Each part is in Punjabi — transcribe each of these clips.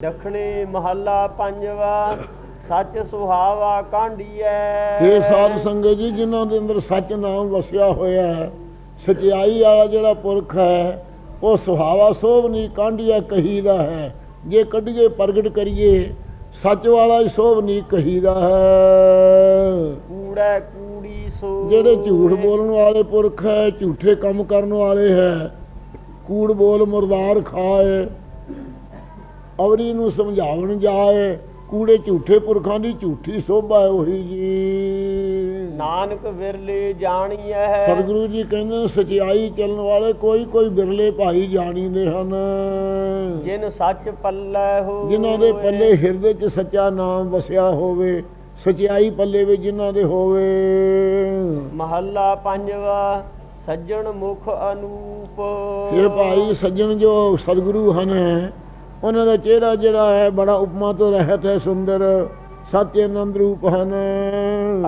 ਦੱਖਣੀ ਮਹੱਲਾ ਪੰਜਵਾ ਸੱਚ ਸੁਹਾਵਾ ਕਾਂਢੀਐ ਇਹ ਸਾਧ ਸੰਗਤ ਜੀ ਜਿਨ੍ਹਾਂ ਦੇ ਅੰਦਰ ਸੱਚ ਨਾਮ ਵਸਿਆ ਹੋਇਆ ਹੈ ਸਚਾਈ ਵਾਲਾ ਜਿਹੜਾ ਪੁਰਖ ਹੈ ਉਹ ਸੁਹਾਵਾ ਸੋਭਨੀ ਕਾਂਢੀਆ ਕਹੀਦਾ ਹੈ। ਜੇ ਕੱਢੀਏ ਪ੍ਰਗਟ ਕਰੀਏ ਸੱਚ ਵਾਲਾ ਹੀ ਸੋਭਨੀ ਕਹੀਦਾ ਹੈ। ਕੂੜੈ ਕੂੜੀ ਸੋ ਜਿਹੜੇ ਝੂਠ ਬੋਲਣ ਵਾਲੇ ਪੁਰਖ ਹੈ ਝੂਠੇ ਕੰਮ ਕਰਨ ਵਾਲੇ ਹੈ ਕੂੜ ਬੋਲ ਮੁਰਦਾਰ ਖਾਏ ਅਵਰੀ ਨੂੰ ਸਮਝਾਉਣ ਜਾਏ ਕੂੜੇ ਝੂਠੇ ਪੁਰਖਾਂ ਦੀ ਝੂਠੀ ਸੋਭਾ ਹੈ ਉਹੀ ਜੀ। ਨਾਨਕ ਵਿਰਲੇ ਜਾਣੀਐ। ਸਤਿਗੁਰੂ ਜੀ ਕਹਿੰਦੇ ਨੇ ਸਚਾਈ ਚੱਲਣ ਵਾਲੇ ਕੋਈ ਕੋਈ ਬਿਰਲੇ ਭਾਈ ਜਾਣੀਦੇ ਹਨ। ਜਿਨ ਸੱਚ ਪੱਲੇ ਹੋ ਜਿਨ੍ਹਾਂ ਦੇ ਪੱਲੇ ਹਿਰਦੇ 'ਚ ਸੱਚਾ ਨਾਮ ਵਸਿਆ ਹੋਵੇ ਸਚਾਈ ਪੱਲੇ ਵਿੱਚ ਜਿਨ੍ਹਾਂ ਦੇ ਹੋਵੇ। ਮਹੱਲਾ ਪੰਜਵਾ ਸੱਜਣ ਮੁਖ ਅਨੂਪ। ਇਹ ਭਾਈ ਸੱਜਣ ਜੋ ਸਤਿਗੁਰੂ ਹਨ ਉਹਨਾਂ ਦਾ ਚਿਹਰਾ ਜਿਹੜਾ ਹੈ ਬੜਾ ਉਪਮਾ ਤੋਂ ਰਹਿਤ ਹੈ ਸੁੰਦਰ ਸਤਿ ਆਨੰਦ ਰੂਪ ਹਨ।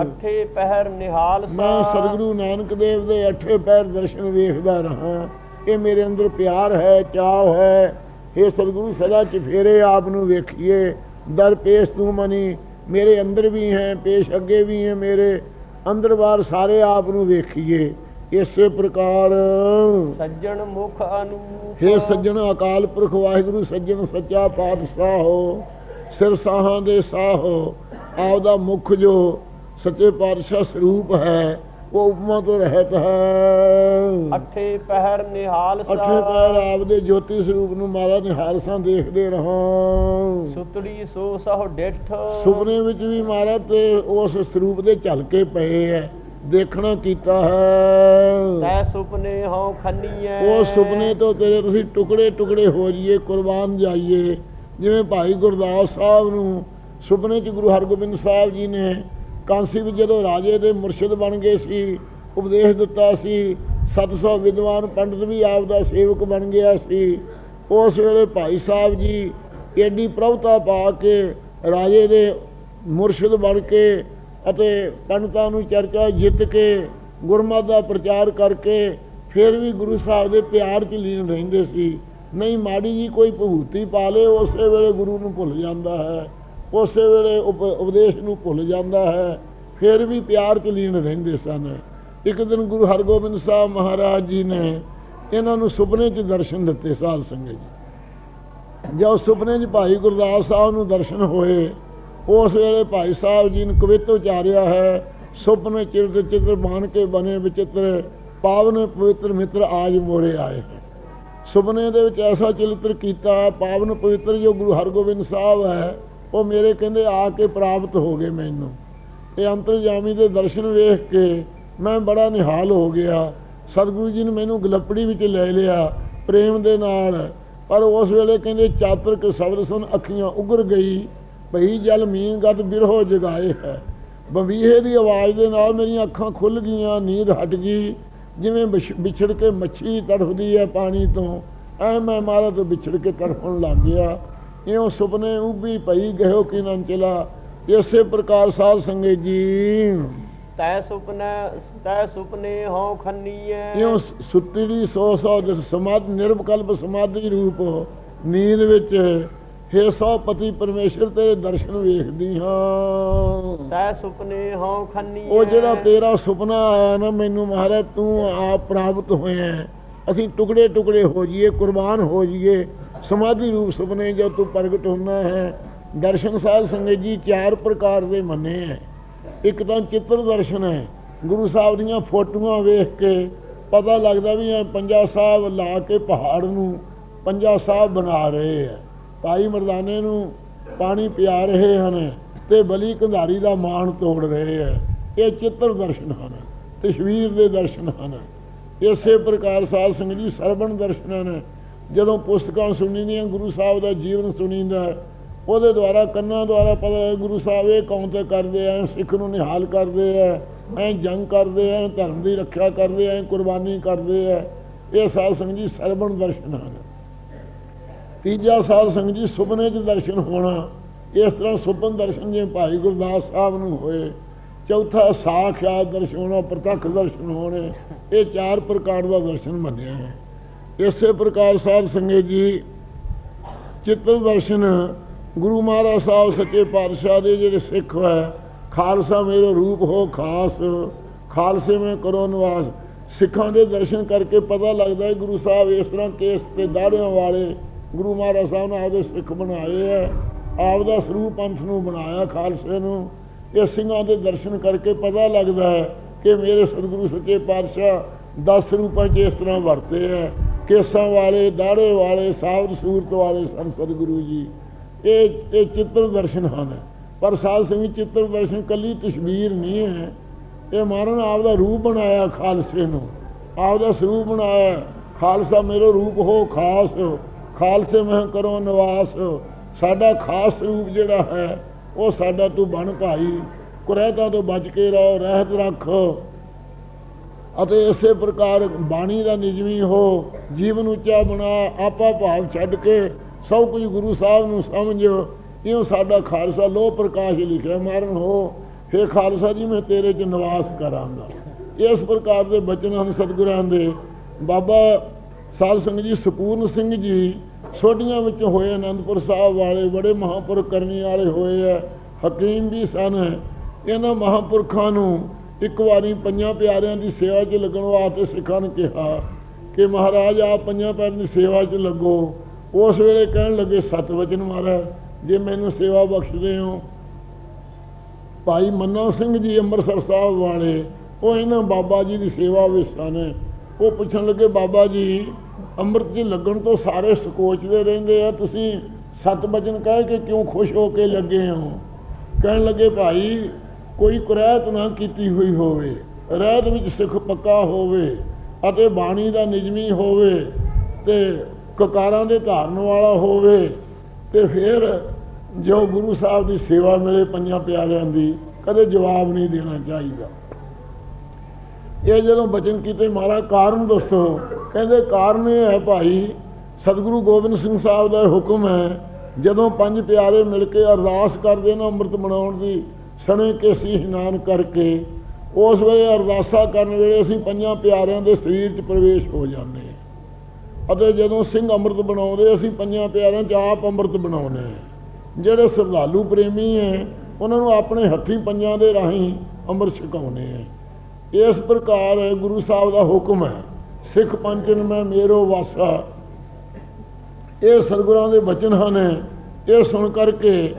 ਅੱਠੇ ਪਹਿਰ ਨਿਹਾਲ ਸਾ। ਮੈਂ ਸਤਿਗੁਰੂ ਨਾਨਕ ਦੇਵ ਦੇ ਅੱਠੇ ਪੈਰ ਦਰਸ਼ਨ ਵੇਖਦਾ ਰਹਾ। ਇਹ ਮੇਰੇ ਅੰਦਰ ਪਿਆਰ ਹੈ ਚਾਹ ਹੈ। ਇਹ ਸਤਿਗੁਰੂ ਸਦਾ ਚਫੇਰੇ ਆਪ ਨੂੰ ਵੇਖੀਏ। ਦਰ ਪੇਸ਼ ਤੂੰ ਮਨੀ ਮੇਰੇ ਅੰਦਰ ਵੀ ਹੈ ਪੇਸ਼ ਅੱਗੇ ਵੀ ਹੈ ਮੇਰੇ। ਅੰਦਰ ਬਾਹਰ ਸਾਰੇ ਆਪ ਨੂੰ ਵੇਖੀਏ। ਇਸੇ ਪ੍ਰਕਾਰ ਸੱਜਣ ਮੁਖ ਅਨੂਪ। ਹੇ ਸੱਜਣ ਅਕਾਲ ਪੁਰਖ ਵਾਹਿਗੁਰੂ ਸੱਜਣ ਸੱਚਾ ਪਾਤਸ਼ਾਹ ਹੋ ਸਿਰ ਸਾਹਾਂ ਦੇ ਸਾਹੋ ਆਪਦਾ ਮੁਖ ਜੋ ਸੱਚੇ ਪਾਤਸ਼ਾਹ ਸਰੂਪ ਹੈ ਉਹ ਉਪਮਾ ਤੋਂ ਰਹਿਤ ਹੈ। ਅੱਠੇ ਪਹਿਰ ਨਿਹਾਲ ਸਾ ਅੱਠੇ ਪੈਰ ਆਪਦੇ ਜੋਤੀ ਸਰੂਪ ਨੂੰ ਮਾਰਾ ਨਿਹਾਰਸਾਂ ਦੇਖਦੇ ਰਹਾਂ। ਸੁਤੜੀ ਸੋ ਸਹੁ ਡਿਠ। ਸੁਪਨੇ ਵਿੱਚ ਵੀ ਮਾਰਾ ਤੇ ਉਸ ਸਰੂਪ ਦੇ ਝਲਕੇ ਪਏ ਹੈ ਦੇਖਣਾ ਕੀਤਾ ਹੈ। ਤੈ ਸੁਪਨੇ ਹਉ ਖੰਨੀਐ। ਉਹ ਸੁਪਨੇ ਤੋਂ ਤੇਰੇ ਤੁਸੀਂ ਟੁਕੜੇ ਟੁਕੜੇ ਹੋ ਜਾਈਏ ਕੁਰਬਾਨ ਜਾਈਏ। ਜਿਵੇਂ ਭਾਈ ਗੁਰਦਾਸ ਸਾਹਿਬ ਨੂੰ ਸੁਪਨੇ 'ਚ ਗੁਰੂ ਹਰਗੋਬਿੰਦ ਸਾਹਿਬ ਜੀ ਨੇ ਕਾਂਸੀ ਵਿੱਚ ਜਦੋਂ ਰਾਜੇ ਦੇ ਮੁਰਸ਼ਿਦ ਬਣ ਗਏ ਸੀ ਉਪਦੇਸ਼ ਦਿੱਤਾ ਸੀ 700 ਵਿਦਵਾਨ ਪੰਡਤ ਵੀ ਆਪ ਦਾ ਸੇਵਕ ਬਣ ਗਿਆ ਸੀ ਉਸ ਵੇਲੇ ਭਾਈ ਸਾਹਿਬ ਜੀ ਏਡੀ ਪ੍ਰਭਤਾ ਪਾ ਕੇ ਰਾਜੇ ਦੇ ਮੁਰਸ਼ਿਦ ਬਣ ਕੇ ਅਤੇ ਪੰਡਤਾਂ ਨੂੰ ਚਰਚਾ ਜਿੱਤ ਕੇ ਗੁਰਮਤ ਦਾ ਪ੍ਰਚਾਰ ਕਰਕੇ ਫਿਰ ਵੀ ਗੁਰੂ ਸਾਹਿਬ ਦੇ ਪਿਆਰ 'ਚ ਲੀਨ ਰਹਿੰਦੇ ਸੀ। ਨਹੀਂ, ਮਾੜੀ ਜੀ ਕੋਈ ਭੂਤੀ ਪਾ ਲੇ, ਉਸੇ ਵੇਲੇ ਗੁਰੂ ਨੂੰ ਭੁੱਲ ਜਾਂਦਾ ਹੈ। ਉਸੇ ਵੇਲੇ ਉਪ- ਉਪਦੇਸ਼ ਨੂੰ ਭੁੱਲ ਜਾਂਦਾ ਹੈ। ਫਿਰ ਵੀ ਪਿਆਰ 'ਚ ਲੀਨ ਰਹਿੰਦੇ ਸਨ। ਇੱਕ ਦਿਨ ਗੁਰੂ ਹਰਗੋਬਿੰਦ ਸਾਹਿਬ ਮਹਾਰਾਜ ਜੀ ਨੇ ਇਹਨਾਂ ਨੂੰ ਸੁਪਨੇ 'ਚ ਦਰਸ਼ਨ ਦਿੱਤੇ, ਸਾਧ ਸੰਗਤ ਜੀ। ਜਦੋਂ ਸੁਪਨੇ 'ਚ ਭਾਈ ਗੁਰਦਾਸ ਸਾਹਿਬ ਨੂੰ ਦਰਸ਼ਨ ਹੋਏ ਉਸ ਵੇਲੇ ਭਾਈ ਸਾਹਿਬ ਜੀ ਨੇ ਕਵਿਤ ਉਚਾਰਿਆ ਹੈ, ਸੁਪਨੇ ਚਿਰਤ ਚਿਤਰ ਬਾਣ ਕੇ ਬਨੇ ਵਿਚਿਤਰ, ਪਾਵਨ ਪਵਿੱਤਰ ਮਿੱਤਰ ਆਜ ਮੋਰੇ ਆਏ ਸੁਪਨੇ ਦੇ ਵਿੱਚ ਐਸਾ ਚਿਤਰ ਕੀਤਾ, ਪਾਵਨ ਪਵਿੱਤਰ ਜੋ ਗੁਰੂ ਹਰਗੋਬਿੰਦ ਸਾਹਿਬ ਹੈ, ਉਹ ਮੇਰੇ ਕਹਿੰਦੇ ਆ ਕੇ ਪ੍ਰਾਪਤ ਹੋ ਗਏ ਮੈਨੂੰ। ਇਹ ਅੰਤਰਜਾਮੀ ਦੇ ਦਰਸ਼ਨ ਵੇਖ ਕੇ ਮੈਂ ਬੜਾ ਨਿਹਾਲ ਹੋ ਗਿਆ। ਸਤਿਗੁਰੂ ਜੀ ਨੇ ਮੈਨੂੰ ਗਲਪੜੀ ਵਿੱਚ ਲੈ ਲਿਆ ਪ੍ਰੇਮ ਦੇ ਨਾਲ, ਪਰ ਉਸ ਵੇਲੇ ਕਹਿੰਦੇ ਚਾਤਰਕ ਸ਼ਬਦ ਸੁਣ ਅੱਖੀਆਂ ਉਗਰ ਗਈ। ਭਈ ਜਲ ਮੀਨ ਗਤ ਬਿਰਹੋ ਜਗਾਏ ਹੈ। ਬੰਬੀਹੇ ਦੀ ਆਵਾਜ਼ ਦੇ ਨਾਲ ਮੇਰੀਆਂ ਅੱਖਾਂ ਖੁੱਲ ਗਈਆਂ ਨੀਂਦ ਹਟ ਗਈ। ਜਿਵੇਂ ਵਿਛ- ਵਿਛੜ ਕੇ ਮੱਛੀ ਤੜਫਦੀ ਹੈ ਪਾਣੀ ਤੋਂ ਐ ਮੈਂ ਮਾਰਾ ਤੋਂ ਵਿਛੜ ਕੇ ਤੜਫਣ ਲੱਗ ਗਿਆ। ਇਉਂ ਸੁਪਨੇ ਉਭੀ ਪਈ ਗਇਓ ਕਿ ਚਲਾ। ਇਸੇ ਪ੍ਰਕਾਰ ਸਾਧ ਸੰਗਤ ਜੀ। ਤੈ ਸੁਪਨੇ ਤੈ ਸੁਪਨੇ ਹਉ ਖੰਨੀਐ। ਇਉਂ ਸੁੱਤੜੀ ਸੋ ਸੋ ਜਸ ਸਮਾਧ ਨਿਰਵਕਲਪ ਸਮਾਧੀ ਰੂਪ ਨੀਂਦ ਵਿੱਚ ਹੇ ਸੋ ਪਤੀ ਪਰਮੇਸ਼ਰ ਤੇਰੇ ਦਰਸ਼ਨ ਵੇਖਦੀ ਹਾਂ। ਤੈ ਸੁਪਨੇ ਹਉ ਖੰਨੀਐ ਉਹ ਜਿਹੜਾ ਤੇਰਾ ਸੁਪਨਾ ਆਇਆ ਨਾ ਮੈਨੂੰ ਮਹਾਰਾਜ ਤੂੰ ਆਪ ਪ੍ਰਾਪਤ ਹੋਇਆ ਹੈ। ਅਸੀਂ ਟੁਕੜੇ ਟੁਕੜੇ ਹੋ ਜਾਈਏ ਕੁਰਬਾਨ ਹੋ ਜਾਈਏ। ਸਮਾਧੀ ਰੂਪ ਸੁਪਨੇ ਜੋ ਤੂੰ ਪ੍ਰਗਟ ਹੁੰਦਾ ਹੈ ਦਰਸ਼ਨ ਸਾਧ ਸੰਗਤ ਜੀ ਚਾਰ ਪ੍ਰਕਾਰ ਦੇ ਮੰਨੇ ਹੈ ਇੱਕ ਤਾਂ ਚਿੱਤਰ ਦਰਸ਼ਨ ਹੈ ਗੁਰੂ ਸਾਹਿਬ ਦੀਆਂ ਫੋਟੋਆਂ ਵੇਖ ਕੇ ਪਤਾ ਲੱਗਦਾ ਵੀ ਇਹ ਪੰਜਾ ਸਾਹਿਬ ਲਾ ਕੇ ਪਹਾੜ ਨੂੰ ਪੰਜਾ ਸਾਹਿਬ ਬਣਾ ਰਹੇ ਹੈ ਭਾਈ ਮਰਦਾਨੇ ਨੂੰ ਪਾਣੀ ਪਿਆ ਰਹੇ ਹਨ ਤੇ ਬਲੀ ਕੰਧਾਰੀ ਦਾ ਮਾਣ ਤੋੜ ਰਹੇ ਹੈ। ਇਹ ਚਿੱਤਰ ਦਰਸ਼ਨ ਹਨ, ਤਸਵੀਰ ਦੇ ਦਰਸ਼ਨ ਹਨ। ਇਸੇ ਪ੍ਰਕਾਰ ਸਾਧ ਸੰਗਤ ਜੀ, ਸਰਵਣ ਦਰਸ਼ਨ ਹਨ ਜਦੋਂ ਪੁਸਤਕਾਂ ਸੁਣੀਦੀਆਂ ਗੁਰੂ ਸਾਹਿਬ ਦਾ ਜੀਵਨ ਸੁਣੀਦਾ ਉਹਦੇ ਦੁਆਰਾ, ਕੰਨਾਂ ਦੁਆਰਾ ਪਤਾ ਗੁਰੂ ਸਾਹਿਬ ਇਹ ਕੌਣ ਤੇ ਕਰਦੇ ਆ ਸਿੱਖ ਨੂੰ ਨਿਹਾਲ ਕਰਦੇ ਆ, ਐ ਜੰਗ ਕਰਦੇ ਆ ਧਰਮ ਦੀ ਰੱਖਿਆ ਕਰਦੇ ਆ ਕੁਰਬਾਨੀ ਕਰਦੇ ਆ। ਇਹ ਸਾਧ ਸੰਗਤ ਜੀ, ਸਰਵਣ ਦਰਸ਼ਨ ਹਨ ਤੀਜਾ ਸਾਧ ਸੰਗਤ ਜੀ ਸੁਪਨੇ 'ਚ ਦਰਸ਼ਨ ਹੋਣਾ, ਇਸ ਤਰ੍ਹਾਂ ਸੁਪਨ ਦਰਸ਼ਨ ਜਿਵੇਂ ਭਾਈ ਗੁਰਦਾਸ ਸਾਹਿਬ ਨੂੰ ਹੋਏ, ਚੌਥਾ ਸਾਖਿਆਤ ਦਰਸ਼ਨ ਹੋਣਾ, ਪ੍ਰਤੱਖ ਦਰਸ਼ਨ ਹੋਣੇ, ਇਹ ਚਾਰ ਪ੍ਰਕਾਰ ਦਾ ਦਰਸ਼ਨ ਮੰਨਿਆ ਹੈ। ਇਸੇ ਪ੍ਰਕਾਰ ਸਾਹਿਬ ਸੰਗਤ ਜੀ, ਚਿੱਤਰ ਦਰਸ਼ਨ ਗੁਰੂ ਮਹਾਰਾਜ ਸਾਹਿਬ ਸੱਚੇ ਪਾਤਸ਼ਾਹ ਦੇ ਜਿਹੜੇ ਸਿੱਖ ਹੈ, ਖਾਲਸਾ ਮੇਰਾ ਰੂਪ ਹੋ ਖਾਸ, ਖਾਲਸੇ ਮੈਂ ਕਰੋ ਨਿਵਾਸ। ਸਿੱਖਾਂ ਦੇ ਦਰਸ਼ਨ ਕਰਕੇ ਪਤਾ ਲੱਗਦਾ ਹੈ ਗੁਰੂ ਸਾਹਿਬ ਇਸ ਤਰ੍ਹਾਂ ਕੇਸ ਤੇ ਦਾੜਿਆਂ ਵਾਲੇ ਗੁਰੂ ਮਹਾਰਾਜ ਸਾਹਿਬ ਨੇ ਆਪਦੇ ਸਿੱਖ ਬਣਾਏ ਹੈ ਆਪਦਾ ਸਰੂਪ ਪੰਥ ਨੂੰ ਬਣਾਇਆ ਖਾਲਸੇ ਨੂੰ। ਇਹ ਸਿੰਘਾਂ ਦੇ ਦਰਸ਼ਨ ਕਰਕੇ ਪਤਾ ਲੱਗਦਾ ਹੈ ਕਿ ਮੇਰੇ ਸਤਿਗੁਰੂ ਸੱਚੇ ਪਾਤਸ਼ਾਹ 10 ਰੂਪਾਂ 'ਚ ਇਸ ਤਰ੍ਹਾਂ ਵਰਤੇ ਹੈ ਕੇਸਾਂ ਵਾਲੇ, ਦਾੜੇ ਵਾਲੇ ਸਾਵਧ ਸੂਰਤ ਵਾਲੇ ਸੰਤ ਸਤਿਗੁਰੂ ਜੀ। ਇਹ ਇਹ ਚਿੱਤਰ ਦਰਸ਼ਨ ਹਨ। ਪਰ ਸਾਧ ਸਿੰਘ ਚਿੱਤਰ ਦਰਸ਼ਨ ਕੱਲੀ ਤਸਵੀਰ ਨਹੀਂ ਹੈ। ਇਹ ਮਹਾਰਾਜ ਨੇ ਆਪਦਾ ਰੂਪ ਬਣਾਇਆ ਖਾਲਸੇ ਨੂੰ। ਆਪਦਾ ਸਰੂਪ ਬਣਾਇਆ, ਖਾਲਸਾ ਮੇਰਾ ਰੂਪ ਹੋ ਖਾਸ। ਹੋ ਖਾਲਸੇ ਮਹਿ ਕਰੋ ਨਿਵਾਸ। ਸਾਡਾ ਖਾਸ ਰੂਪ ਜਿਹੜਾ ਹੈ, ਉਹ ਸਾਡਾ ਤੂੰ ਬਣ ਭਾਈ। ਕੁਰੈਤਾ ਤੋਂ ਬਚ ਕੇ ਰਹੋ, ਰਹਿਤ ਰੱਖ। ਅਤੇ ਇਸੇ ਪ੍ਰਕਾਰ ਬਾਣੀ ਦਾ ਨਿਜਮੀ ਹੋ, ਜੀਵਨ ਉੱਚਾ ਬਣਾ, ਆਪਾ ਭਾਵ ਛੱਡ ਕੇ ਸਭ ਕੁਝ ਗੁਰੂ ਸਾਹਿਬ ਨੂੰ ਸਮਝ। ਇਉਂ ਸਾਡਾ ਖਾਲਸਾ ਲੋ ਪ੍ਰਕਾਸ਼ ਲਿਖਿਆ, ਮਾਰਨ ਹੋ। ਫੇ ਖਾਲਸਾ ਜੀ, ਮੈਂ ਤੇਰੇ 'ਚ ਨਿਵਾਸ ਕਰਾਂਗਾ। ਇਸ ਪ੍ਰਕਾਰ ਦੇ ਬਚਨ ਹਨ ਸਤਿਗੁਰਾਂ ਦੇ। ਬਾਬਾ ਸਾਧ ਸੰਗਤ ਜੀ ਸਪੂਰਨ ਸਿੰਘ ਜੀ ਛੋਟੀਆਂ ਵਿੱਚ ਹੋਏ ਅਨੰਦਪੁਰ ਸਾਹਿਬ ਵਾਲੇ, ਬੜੇ ਮਹਾਂਪੁਰਖ ਕਰਨੀ ਵਾਲੇ ਹੋਏ ਆ, ਹਕੀਮ ਵੀ ਸਨ। ਇਹਨਾਂ ਮਹਾਂਪੁਰਖਾਂ ਨੂੰ ਇੱਕ ਵਾਰੀ ਪੰਜਾਂ ਪਿਆਰਿਆਂ ਦੀ ਸੇਵਾ 'ਚ ਲੱਗਣ ਵਾਸਤੇ ਸਿੱਖਾਂ ਨੇ ਕਿਹਾ ਕਿ ਮਹਾਰਾਜ ਆਪ ਪੰਜਾਂ ਪਿਆਰਿਆਂ ਦੀ ਸੇਵਾ 'ਚ ਲੱਗੋ। ਉਸ ਵੇਲੇ ਕਹਿਣ ਲੱਗੇ ਸਤ ਵਚਨ ਮਹਾਰਾਜ, ਜੇ ਮੈਨੂੰ ਸੇਵਾ ਬਖਸ਼ਦੇ ਹੋ। ਭਾਈ ਮੰਨਾ ਸਿੰਘ ਜੀ ਅੰਮ੍ਰਿਤਸਰ ਸਾਹਿਬ ਵਾਲੇ, ਉਹ ਇਹਨਾਂ ਬਾਬਾ ਜੀ ਦੀ ਸੇਵਾ ਵਿੱਚ ਸਨ। ਉਹ ਪੁੱਛਣ ਲੱਗੇ, ਬਾਬਾ ਜੀ ਅੰਮ੍ਰਿਤ ਜੀ ਲੱਗਣ ਤੋਂ ਸਾਰੇ ਸਕੋਚਦੇ ਰਹਿੰਦੇ ਆ, ਤੁਸੀਂ ਸਤ ਬਚਨ ਕਹਿ ਕੇ ਕਿਉਂ ਖੁਸ਼ ਹੋ ਕੇ ਲੱਗੇ ਹੋ? ਕਹਿਣ ਲੱਗੇ, ਭਾਈ, ਕੋਈ ਕੁਰੈਤ ਨਾ ਕੀਤੀ ਹੋਈ ਹੋਵੇ, ਰਹਿਤ ਵਿੱਚ ਸਿੱਖ ਪੱਕਾ ਹੋਵੇ ਅਤੇ ਬਾਣੀ ਦਾ ਨਿਜਮੀ ਹੋਵੇ ਤੇ ਕਕਾਰਾਂ ਦੇ ਧਾਰਨ ਵਾਲਾ ਹੋਵੇ ਤੇ ਫਿਰ ਜੋ ਗੁਰੂ ਸਾਹਿਬ ਦੀ ਸੇਵਾ ਮਿਲੇ ਪੰਜਾਂ ਪਿਆਰਿਆਂ ਦੀ ਕਦੇ ਜਵਾਬ ਨਹੀਂ ਦੇਣਾ ਚਾਹੀਦਾ। ਇਹ ਜਦੋਂ ਬਚਨ ਕੀਤੇ ਮਾਰਾ ਕਾਰਨ ਦੱਸੋ। ਕਹਿੰਦੇ, ਕਾਰਨ ਇਹ ਹੈ ਭਾਈ, ਸਤਿਗੁਰੂ ਗੋਬਿੰਦ ਸਿੰਘ ਸਾਹਿਬ ਦਾ ਹੁਕਮ ਹੈ, ਜਦੋਂ ਪੰਜ ਪਿਆਰੇ ਮਿਲ ਕੇ ਅਰਦਾਸ ਕਰਦੇ ਨੇ ਅੰਮ੍ਰਿਤ ਬਣਾਉਣ ਦੀ, ਸਣੇ ਕੇਸੀ ਇਸ਼ਨਾਨ ਕਰਕੇ, ਉਸ ਵੇਲੇ ਅਰਦਾਸਾ ਕਰਨ ਵੇਲੇ ਅਸੀਂ ਪੰਜਾਂ ਪਿਆਰਿਆਂ ਦੇ ਸਰੀਰ 'ਚ ਪ੍ਰਵੇਸ਼ ਹੋ ਜਾਂਦੇ ਅਤੇ ਜਦੋਂ ਸਿੰਘ ਅੰਮ੍ਰਿਤ ਬਣਾਉਂਦੇ, ਅਸੀਂ ਪੰਜਾਂ ਪਿਆਰਿਆਂ 'ਚ ਆਪ ਅੰਮ੍ਰਿਤ ਬਣਾਉਂਦੇ ਹਾਂ। ਜਿਹੜੇ ਸ਼ਰਧਾਲੂ ਪ੍ਰੇਮੀ ਹੈ, ਉਹਨਾਂ ਨੂੰ ਆਪਣੇ ਹੱਥੀਂ ਪੰਜਾਂ ਦੇ ਰਾਹੀਂ ਅੰਮ੍ਰਿਤ ਛਕਾਉਂਦੇ ਹੈ। ਇਸ ਪ੍ਰਕਾਰ ਗੁਰੂ ਸਾਹਿਬ ਦਾ ਹੁਕਮ ਹੈ, ਸਿੱਖ ਪੰਚਨ ਮੈਂ ਮੇਰੋ ਵਾਸਾ। ਇਹ ਸਤਿਗੁਰਾਂ ਦੇ ਬਚਨ ਹਨ, ਇਹ ਸੁਣ ਕਰਕੇ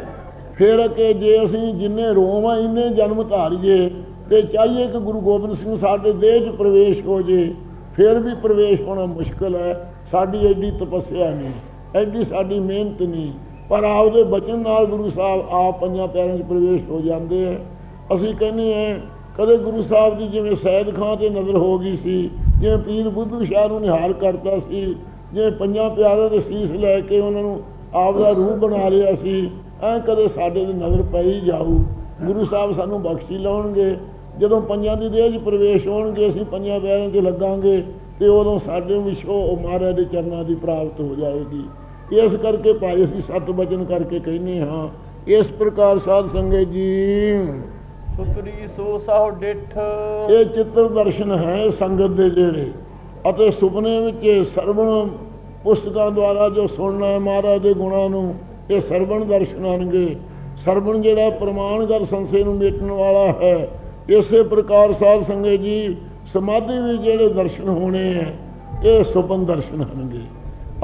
ਫਿਰ ਕਿ ਜੇ ਅਸੀਂ ਜਿੰਨੇ ਰੋਵਾਂ, ਇੰਨੇ ਜਨਮ ਧਾਰੀਏ ਤੇ ਚਾਹੀਏ ਕਿ ਗੁਰੂ ਗੋਬਿੰਦ ਸਿੰਘ ਸਾਡੇ ਦੇਹ 'ਚ ਪ੍ਰਵੇਸ਼ ਹੋ ਜੇ, ਫਿਰ ਵੀ ਪ੍ਰਵੇਸ਼ ਹੋਣਾ ਮੁਸ਼ਕਲ ਹੈ। ਸਾਡੀ ਐਡੀ ਤਪੱਸਿਆ ਨਹੀਂ, ਐਡੀ ਸਾਡੀ ਮਿਹਨਤ ਨਹੀਂ। ਪਰ ਆਪਦੇ ਬਚਨ ਨਾਲ ਗੁਰੂ ਸਾਹਿਬ ਆਪ ਪੰਜਾਂ ਪਿਆਰਿਆਂ 'ਚ ਪ੍ਰਵੇਸ਼ ਹੋ ਜਾਂਦੇ ਹੈ ਅਸੀਂ ਕਹਿੰਦੇ ਹਾਂ ਕਦੇ ਗੁਰੂ ਸਾਹਿਬ ਦੀ ਜਿਵੇਂ ਸੈਦ ਖਾਂ ਤੇ ਨਜ਼ਰ ਹੋ ਗਈ ਸੀ, ਜਿਵੇਂ ਪੀਰ ਬੁੱਧੂ ਸ਼ਾਹ ਨੂੰ ਨਿਹਾਲ ਕਰਤਾ ਸੀ, ਜਿਵੇਂ ਪੰਜਾਂ ਪਿਆਰਿਆਂ ਦੇ ਸੀਸ ਲੈ ਕੇ ਉਹਨਾਂ ਨੂੰ ਆਪ ਦਾ ਰੂਪ ਬਣਾ ਲਿਆ ਸੀ, ਐ ਕਦੇ ਸਾਡੇ ਤੇ ਨਜ਼ਰ ਪਈ ਜਾਊ। ਗੁਰੂ ਸਾਹਿਬ ਸਾਨੂੰ ਬਖਸ਼ੀ ਲਾਉਣਗੇ। ਜਦੋਂ ਪੰਜਾਂ ਦੀ ਦੇਹ 'ਚ ਪ੍ਰਵੇਸ਼ ਹੋਣਗੇ, ਅਸੀਂ ਪੰਜਾਂ ਪਿਆਰਿਆਂ 'ਤੇ ਲੱਗਾਂਗੇ, ਤੇ ਉਦੋਂ ਸਾਡੇ ਵਿਸ਼ੋ ਮਹਾਰਾਜ ਦੇ ਚਰਨਾਂ ਦੀ ਪ੍ਰਾਪਤ ਹੋ ਜਾਏਗੀ। ਇਸ ਕਰਕੇ ਭਾਈ ਅਸੀਂ ਸਤ ਬਚਨ ਕਰਕੇ ਕਹਿੰਦੇ ਹਾਂ, ਇਸ ਪ੍ਰਕਾਰ ਸਾਧ ਸੰਗਤ ਜੀ। ਸੁਤਰੀ ਸੋ ਸਾਹੁ ਡਿਠ। ਇਹ ਚਿੱਤਰ ਦਰਸ਼ਨ ਹੈ ਸੰਗਤ ਦੇ ਜਿਹੜੇ, ਅਤੇ ਸੁਪਨੇ ਵਿੱਚ ਸਰਵਣ ਪੁਸਤਕਾਂ ਦੁਆਰਾ ਜੋ ਸੁਣਨਾ ਹੈ ਮਹਾਰਾਜ ਦੇ ਗੁਣਾਂ ਨੂੰ, ਇਹ ਸਰਵਣ ਦਰਸ਼ਨ ਆਣਗੇ। ਸਰਵਣ ਜਿਹੜਾ ਪ੍ਰਮਾਣਗਤ ਸੰਸੇ ਨੂੰ ਮੇਟਣ ਵਾਲਾ ਹੈ, ਇਸੇ ਪ੍ਰਕਾਰ ਸਾਧ ਸੰਗਤ ਜੀ, ਸਮਾਧੀ ਵਿੱਚ ਜਿਹੜੇ ਦਰਸ਼ਨ ਹੋਣੇ ਹੈ, ਇਹ ਸੁਪਨ ਦਰਸ਼ਨ ਹਨਗੇ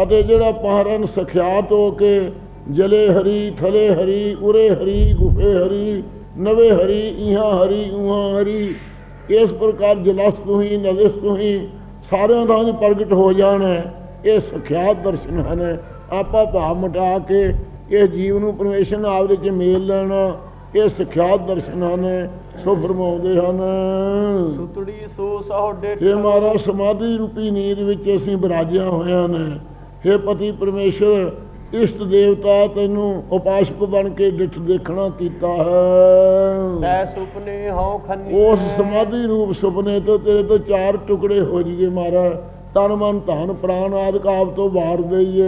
ਅਤੇ ਜਿਹੜਾ ਪਹਰਨ ਸਖਿਆਤ ਹੋ ਕੇ, ਜਲੇ ਹਰੀ, ਥਲੇ ਹਰੀ, ਉਰੇ ਹਰੀ, ਗੁਫੇ ਹਰੀ ਨਵੇ ਹਰੀ ਇਹਾਂ ਹਰੀ ਉਹਾਂ ਹਰੀ। ਇਸ ਪ੍ਰਕਾਰ ਜਲਸ ਤੋਂ ਹੀ ਨਵਿਸ ਤੋਂ ਹੀ ਸਾਰਿਆਂ ਦਾ ਹੀ ਪ੍ਰਗਟ ਹੋ ਜਾਣਾ ਇਹ ਸਖਿਆਤ ਦਰਸ਼ਨ ਹਨ। ਆਪਾ ਭਾਵ ਮਟਾ ਕੇ ਇਹ ਜੀਵ ਨੂੰ ਪਰਮੇਸ਼ਰ ਨਾਲ ਆਪਦੇ ਚ ਮੇਲ ਲੈਣਾ ਇਹ ਸਖਿਆਤ ਦਰਸ਼ਨ ਹਨ। ਸੋ ਫਰਮਾਉਂਦੇ ਹਨ ਸੁਤੜੀ ਸੋ ਸਾਹੁ ਡਿਠ ਇਹ ਮਹਾਰਾਜ ਸਮਾਧੀ ਰੂਪੀ ਨੀਂਦ ਵਿੱਚ ਅਸੀਂ ਬਿਰਾਜਿਆ ਹੋਇਆਂ ਨੇ। हे ਪਤੀ ਪਰਮੇਸ਼ਰ ਇਸ਼ਟ ਦੇਵਤਾ ਤੈਨੂੰ ਉਪਾਸ਼ਕ ਬਣ ਕੇ ਡਿਠ ਦੇਖਣਾ ਕੀਤਾ ਹੈ। ਤੈ ਸੁਪਨੇ ਹਉ ਖੰਨੀ। ਉਸ ਸਮਾਧੀ ਰੂਪ ਸੁਪਨੇ ਤੋਂ ਤੇਰੇ ਤੋਂ ਚਾਰ ਟੁਕੜੇ ਹੋ ਜੀਏ ਮਹਾਰਾਜ। ਤਨ ਮਨ ਧਨ ਪ੍ਰਾਨ ਆਦਿ ਆਪ ਤੋਂ ਵਾਰ ਦਈਏ।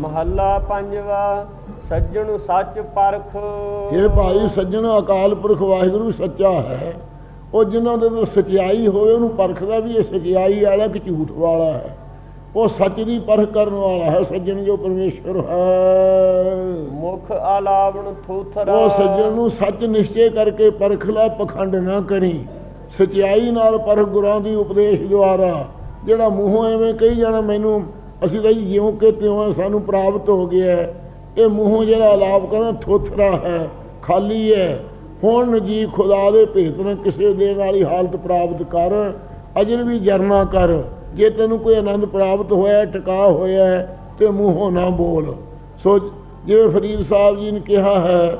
ਮਹੱਲਾ ਪੰਜਵਾ ਸੱਜਣ ਸੱਚ ਪਰਖ। ਇਹ ਭਾਈ ਸੱਜਣ ਅਕਾਲ ਪੁਰਖ ਵਾਹਿਗੁਰੂ ਸੱਚਾ ਹੈ। ਉਹ ਜਿਨ੍ਹਾਂ ਦੇ ਅੰਦਰ ਸਚਾਈ ਹੋਵੇ ਉਹਨੂੰ ਪਰਖਦਾ ਵੀ ਇਹ ਸਚਾਈ ਵਾਲਾ ਕਿ ਝੂਠ ਵਾਲਾ ਹੈ। ਉਹ ਸੱਚ ਦੀ ਪਰਖ ਕਰਨ ਵਾਲਾ ਹੈ ਸੱਜਣ ਜੋ ਪਰਮੇਸ਼ਰ ਹੈ। ਮੁਖ ਆਲਾਵਣ ਥੋਥਰਾ। ਉਹ ਸੱਜਣ ਨੂੰ ਸੱਚ ਨਿਸ਼ਚੈ ਕਰਕੇ ਪਰਖ ਲੈ ਪਖੰਡ ਨਾ ਕਰੀ। ਸਚਾਈ ਨਾਲ ਪਰਖ ਗੁਰਾਂ ਦੀ ਉਪਦੇਸ਼ ਦੁਆਰਾ। ਜਿਹੜਾ ਮੂੰਹੋਂ ਐਵੇਂ ਕਹੀ ਜਾਣਾ ਮੈਨੂੰ ਅਸੀਂ ਤਾਂ ਜਿਉਂ ਕਿ ਤਿਉਂ ਹੈ ਸਾਨੂੰ ਪ੍ਰਾਪਤ ਹੋ ਗਿਆ ਹੈ। ਇਹ ਮੂੰਹੋਂ ਜਿਹੜਾ ਆਲਾਪ ਕਹਿੰਦਾ ਥੋਥਰਾ ਹੈ ਖਾਲੀ ਹੈ। ਹੁਣ ਜੀ ਖੁਦਾ ਦੇ ਭੇਤ ਨਾਲ ਕਿਸੇ ਦੇਣ ਵਾਲੀ ਹਾਲਤ ਪ੍ਰਾਪਤ ਕਰ ਅਜਰ ਵੀ ਜਰਨਾ ਕਰ। ਜੇ ਤੈਨੂੰ ਕੋਈ ਆਨੰਦ ਪ੍ਰਾਪਤ ਹੋਇਆ ਹੈ, ਟਿਕਾ ਹੋਇਆ ਤੇ ਮੂੰਹੋਂ ਨਾ ਬੋਲ। ਸੋ ਜਿਵੇਂ ਫਰੀਦ ਸਾਹਿਬ ਜੀ ਨੇ ਕਿਹਾ ਹੈ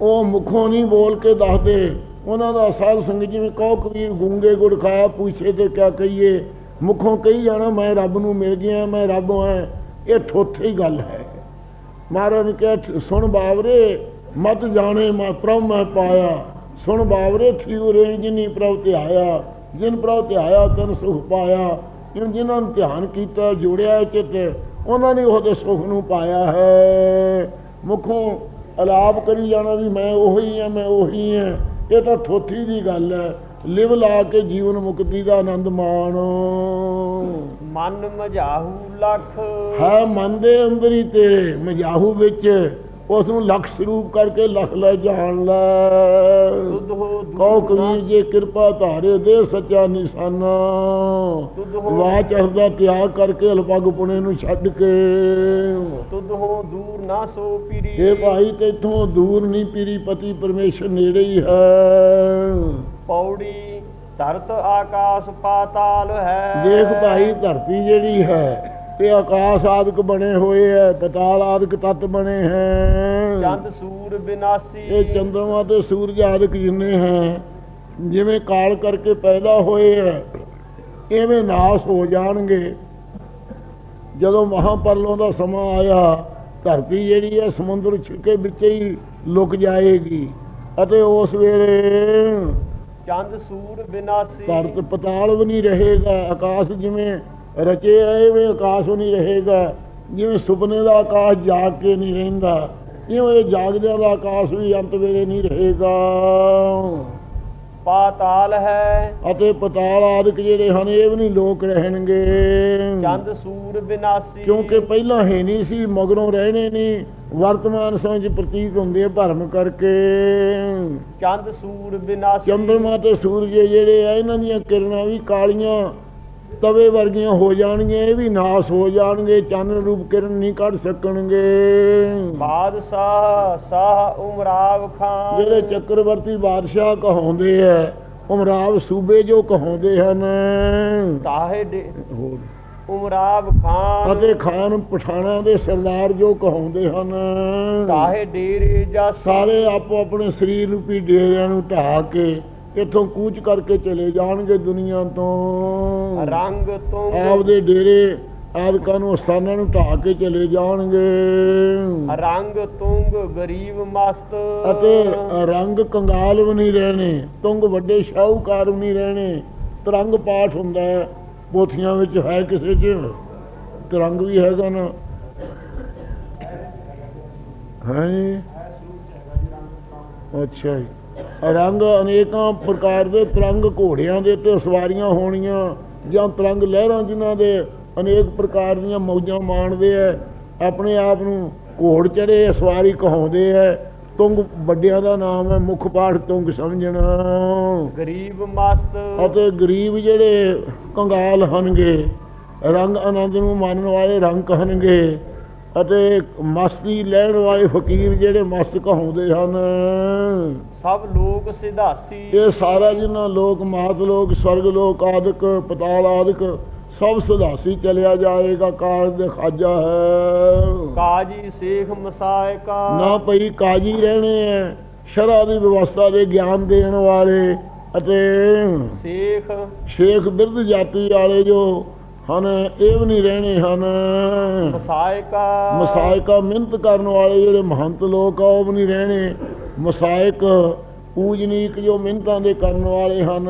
ਉਹ ਮੁਖੋਂ ਨਹੀਂ ਬੋਲ ਕੇ ਦੱਸਦੇ। ਉਹਨਾਂ ਦਾ ਸਾਧ ਸੰਗਤ ਜਿਵੇਂ ਕਹੋ ਕਬੀਰ ਗੂੰਗੇ ਗੁੜ ਖਾਇਆ ਪੁੱਛੇ ਤੇ ਕਿਆ ਕਹੀਏ। ਮੁਖੋਂ ਕਹੀ ਜਾਣਾ ਮੈਂ ਰੱਬ ਨੂੰ ਮਿਲ ਗਿਆ ਮੈਂ ਰੱਬ ਹਾਂ। ਇਹ ਠੋਥੇ ਹੀ ਗੱਲ ਹੈ। ਮਹਾਰਾਜ ਨੇ ਕਿਹਾ ਸੁਣ ਬਾਵਰੇ ਮਤ ਜਾਣੇ ਮੈਂ ਪ੍ਰਭ ਮੈਂ ਪਾਇਆ। ਸੁਣ ਬਾਵਰੇ ਥੀਉ ਰੇ ਜਿਨੀ ਪ੍ਰਭ ਤੇ ਆਇਆ ਜਿਨ ਪ੍ਰਭ ਤੇ ਆਇਆ ਤਨ ਸੁਖ ਪਾਇਆ। ਜਿਨ ਜਿਨ੍ਹਾਂ ਨੂੰ ਧਿਆਨ ਕੀਤਾ ਜੋੜਿਆ ਚਿੱਤ ਉਹਨਾਂ ਨੇ ਉਹਦੇ ਸੁਖ ਨੂੰ ਪਾਇਆ ਹੈ। ਮੁਖੋਂ ਅਲਾਪ ਕਰੀ ਜਾਣਾ ਵੀ ਮੈਂ ਉਹੀ ਹਾਂ ਮੈਂ ਉਹੀ ਹਾਂ। ਇਹ ਤਾਂ ਥੋਥੀ ਦੀ ਗੱਲ ਹੈ। ਲਿਵ ਲਾ ਕੇ ਜੀਵਨ ਮੁਕਤੀ ਦਾ ਆਨੰਦ ਮਾਣੋ। ਮਨ ਮਝਾਹੂ ਲਖ। ਹੈ ਮਨ ਦੇ ਅੰਦਰ ਹੀ ਤੇਰੇ ਮਜਾਹੂ ਵਿੱਚ। ਉਸ ਨੂੰ ਲਖ ਸਰੂਪ ਕਰਕੇ ਲਖ ਲੈ ਜਾਣ ਲੈ। ਨਾ ਕਬੀਰ ਜੇ ਕਿਰਪਾ ਧਾਰੇ ਦੇ ਸੱਚਾ ਨਿਸ਼ਾਨਾ। ਵਾਚ ਦਾ ਤਿਆਗ ਕਰਕੇ ਅਲਪਗ ਪੁਣੇ ਨੂੰ ਛੱਡ ਕੇ। ਤੁਧ ਹੋ ਦੂਰ ਨਾ ਸੋ ਪੀਰੀ। ਇਹ ਭਾਈ ਤੇਥੋਂ ਦੂਰ ਨਹੀਂ ਪੀਰੀ ਪਤੀ ਪਰਮੇਸ਼ਰ ਨੇੜੇ ਹੀ ਹੈ। ਪੌੜੀ ਧਰਤ ਆਕਾਸ਼ ਪਾਤਾਲ ਹੈ। ਦੇਖ ਭਾਈ ਧਰਤੀ ਜਿਹੜੀ ਹੈ ਤੇ ਆਕਾਸ਼ ਆਦਿਕ ਬਣੇ ਹੋਏ ਹੈ ਪਤਾਲ ਆਦਿਕ ਤਤ ਬਣੇ ਹੈ। ਚੰਦ ਸੂਰ ਬਿਨਾਸੀ। ਇਹ ਚੰਦਰਮਾ ਤੇ ਸੂਰਜ ਆਦਿਕ ਜਿੰਨੇ ਹੈ ਜਿਵੇਂ ਕਾਲ ਕਰਕੇ ਪੈਦਾ ਹੋਏ ਹੈ ਐਵੇਂ ਨਾਸ ਹੋ ਜਾਣਗੇ। ਜਦੋਂ ਮਹਾਪਰਲੋਂ ਦਾ ਸਮਾਂ ਆਇਆ ਧਰਤੀ ਜਿਹੜੀ ਹੈ ਸਮੁੰਦਰ ਛਿੱਕੇ ਵਿੱਚ ਹੀ ਲੁਕ ਜਾਏਗੀ ਅਤੇ ਉਸ ਵੇਲੇ ਚੰਦ ਸੂਰ ਬਿਨਾਸੀ। ਧਰਤ ਪਤਾਲ ਵੀ ਨਹੀਂ ਰਹੇਗਾ ਆਕਾਸ਼ ਜਿਵੇਂ ਰਚੇ ਐਵੇਂ ਆਕਾਸ਼ ਨਹੀਂ ਰਹੇਗਾ ਜਿਵੇਂ ਸੁਪਨੇ ਦਾ ਆਕਾਸ਼ ਜਾਗ ਕੇ ਨਹੀਂ ਰਹਿੰਦਾ ਇਉਂ ਇਹ ਜਾਗਦਿਆਂ ਦਾ ਆਕਾਸ਼ ਵੀ ਅੰਤ ਵੇਲੇ ਨਹੀਂ ਰਹੇਗਾ। ਪਾਤਾਲ ਹੈ। ਅਤੇ ਪਤਾਲ ਆਦਿਕ ਜਿਹੜੇ ਹਨ ਇਹ ਵੀ ਨਹੀਂ ਲੋਕ ਰਹਿਣਗੇ। ਚੰਦ ਸੂਰ ਬਿਨਾਸੀ। ਕਿਉਂਕਿ ਪਹਿਲਾਂ ਹੈ ਨਹੀਂ ਸੀ ਮਗਰੋਂ ਰਹਿਣੇ ਨਹੀਂ ਵਰਤਮਾਨ ਸਮੇਂ 'ਚ ਪ੍ਰਤੀਤ ਹੁੰਦੇ ਆ ਭਰਮ ਕਰਕੇ। ਚੰਦ ਸੂਰ ਬਿਨਾਸੀ। ਚੰਦਰਮਾ ਤੇ ਸੂਰਜ ਜਿਹੜੇ ਆ ਇਹਨਾਂ ਦੀਆਂ ਕਿਰਨਾਂ ਵੀ ਕਾਲੀਆਂ ਤਵੇ ਵਰਗੀਆਂ ਹੋ ਜਾਣਗੀਆਂ ਇਹ ਵੀ ਨਾਸ ਹੋ ਜਾਣਗੇ ਚੰਨ ਰੂਪ ਕਿਰਨ ਨਹੀਂ ਕੱਢ ਸਕਣਗੇ। ਬਾਦਸ਼ਾਹ ਸਾਹ ਉਮਰਾਵ ਖਾਨ। ਜਿਹੜੇ ਚੱਕਰਵਰਤੀ ਬਾਦਸ਼ਾਹ ਕਹਾਉਂਦੇ ਆ ਉਮਰਾਵ ਸੂਬੇ ਜੋ ਕਹਾਉਂਦੇ ਹਨ। ਤਾਹੇ ਹੋਰ। ਉਮਰਾਵ ਖਾਨ। ਅਤੇ ਖਾਨ ਪਠਾਣਾ ਦੇ ਸਰਦਾਰ ਜੋ ਕਹਾਉਂਦੇ ਹਨ। ਤਾਹੇ ਡੇਰੇ ਜਾ ਸਾਰੇ ਆਪੋ ਆਪਣੇ ਸਰੀਰ ਰੂਪੀ ਡੇਰਿਆਂ ਨੂੰ ਢਾਹ ਕੇ ਇੱਥੋਂ ਕੂਚ ਕਰਕੇ ਚਲੇ ਜਾਣਗੇ ਦੁਨੀਆ ਤੋਂ। ਰੰਗ ਤੁੰਗ ਆਪਦੇ ਡੇਰੇ ਆਦਿਕਾਂ ਨੂੰ ਸਥਾਨਾਂ ਨੂੰ ਢਾਹ ਕੇ ਚਲੇ ਜਾਣਗੇ। ਰੰਗ ਤੁੰਗ ਗਰੀਬ ਮਸਤ। ਅਤੇ ਰੰਗ ਕੰਗਾਲ ਵੀ ਨਹੀਂ ਰਹਿਣੇ ਤੁੰਗ ਵੱਡੇ ਸ਼ਾਹੂਕਾਰ ਵੀ ਨਹੀਂ ਰਹਿਣੇ। ਤਰੰਗ ਪਾਠ ਹੁੰਦਾ ਹੈ ਪੋਥੀਆਂ ਵਿੱਚ ਹੈ ਕਿਸੇ 'ਚ। ਤਰੰਗ ਵੀ ਹੈਗਾ ਨਾ। ਹੈ ਅੱਛਾ ਜੀ। ਰੰਗ ਅਨੇਕਾਂ ਪ੍ਰਕਾਰ ਦੇ ਤਰੰਗ ਘੋੜਿਆਂ ਦੇ ਤੇ ਸਵਾਰੀਆਂ ਹੋਣੀਆਂ ਜਾਂ ਤਰੰਗ ਲਹਿਰਾਂ ਜਿਨ੍ਹਾਂ ਦੇ ਅਨੇਕ ਪ੍ਰਕਾਰ ਦੀਆਂ ਮੌਜਾਂ ਮਾਣਦੇ ਐ। ਆਪਣੇ ਆਪ ਨੂੰ ਘੋੜ ਚੜੇ ਸਵਾਰੀ ਕਹਾਉਂਦੇ ਐ। ਤੁੰਗ ਵੱਡਿਆਂ ਦਾ ਨਾਮ ਹੈ ਮੁੱਖ ਪਾਠ ਤੁੰਗ ਸਮਝਣਾ। ਗਰੀਬ ਮਸਤ। ਅਤੇ ਗਰੀਬ ਜਿਹੜੇ ਕੰਗਾਲ ਹਨਗੇ ਰੰਗ ਆਨੰਦ ਨੂੰ ਮੰਨਣ ਵਾਲੇ ਰੰਗ ਕਹਨਗੇ ਅਤੇ ਮਸਤੀ ਲੈਣ ਵਾਲੇ ਫਕੀਰ ਜਿਹੜੇ ਮਸਤ ਕਹਾਉਂਦੇ ਹਨ। ਸਭ ਲੋਕ ਸਿਧਾਸੀ। ਇਹ ਸਾਰਾ ਜਿੰਨਾ ਲੋਕ ਮਾਤ ਲੋਕ ਸਵਰਗ ਲੋਕ ਆਦਿਕ ਪਤਾਲ ਆਦਿਕ ਸਭ ਸੁਧਾਸੀ ਚਲਿਆ ਜਾਏਗਾ ਕਾਲ ਦੇ ਖਾਜਾ ਹੈ। ਕਾਜੀ ਸੇਖ ਮਸਾਇਕਾ। ਨਾ ਭਈ ਕਾਜੀ ਰਹਿਣੇ ਐ ਸ਼ਰਾ ਦੀ ਵਿਵਸਥਾ ਦੇ ਗਿਆਨ ਦੇਣ ਵਾਲੇ ਅਤੇ ਸੇਖ। ਸ਼ੇਖ ਬਿਰਧ ਜਾਤੀ ਵਾਲੇ ਜੋ ਹਨ ਇਹ ਵੀ ਨਹੀਂ ਰਹਿਣੇ ਹਨ। ਮਸਾਇਕਾ। ਮਸਾਇਕਾ ਮਿਹਨਤ ਕਰਨ ਵਾਲੇ ਜਿਹੜੇ ਮਹੰਤ ਲੋਕ ਆ ਉਹ ਵੀ ਨਹੀਂ ਰਹਿਣੇ। ਮਸਾਇਕ ਪੂਜਨੀਕ ਜੋ ਮਿਹਨਤਾਂ ਦੇ ਕਰਨ ਵਾਲੇ ਹਨ।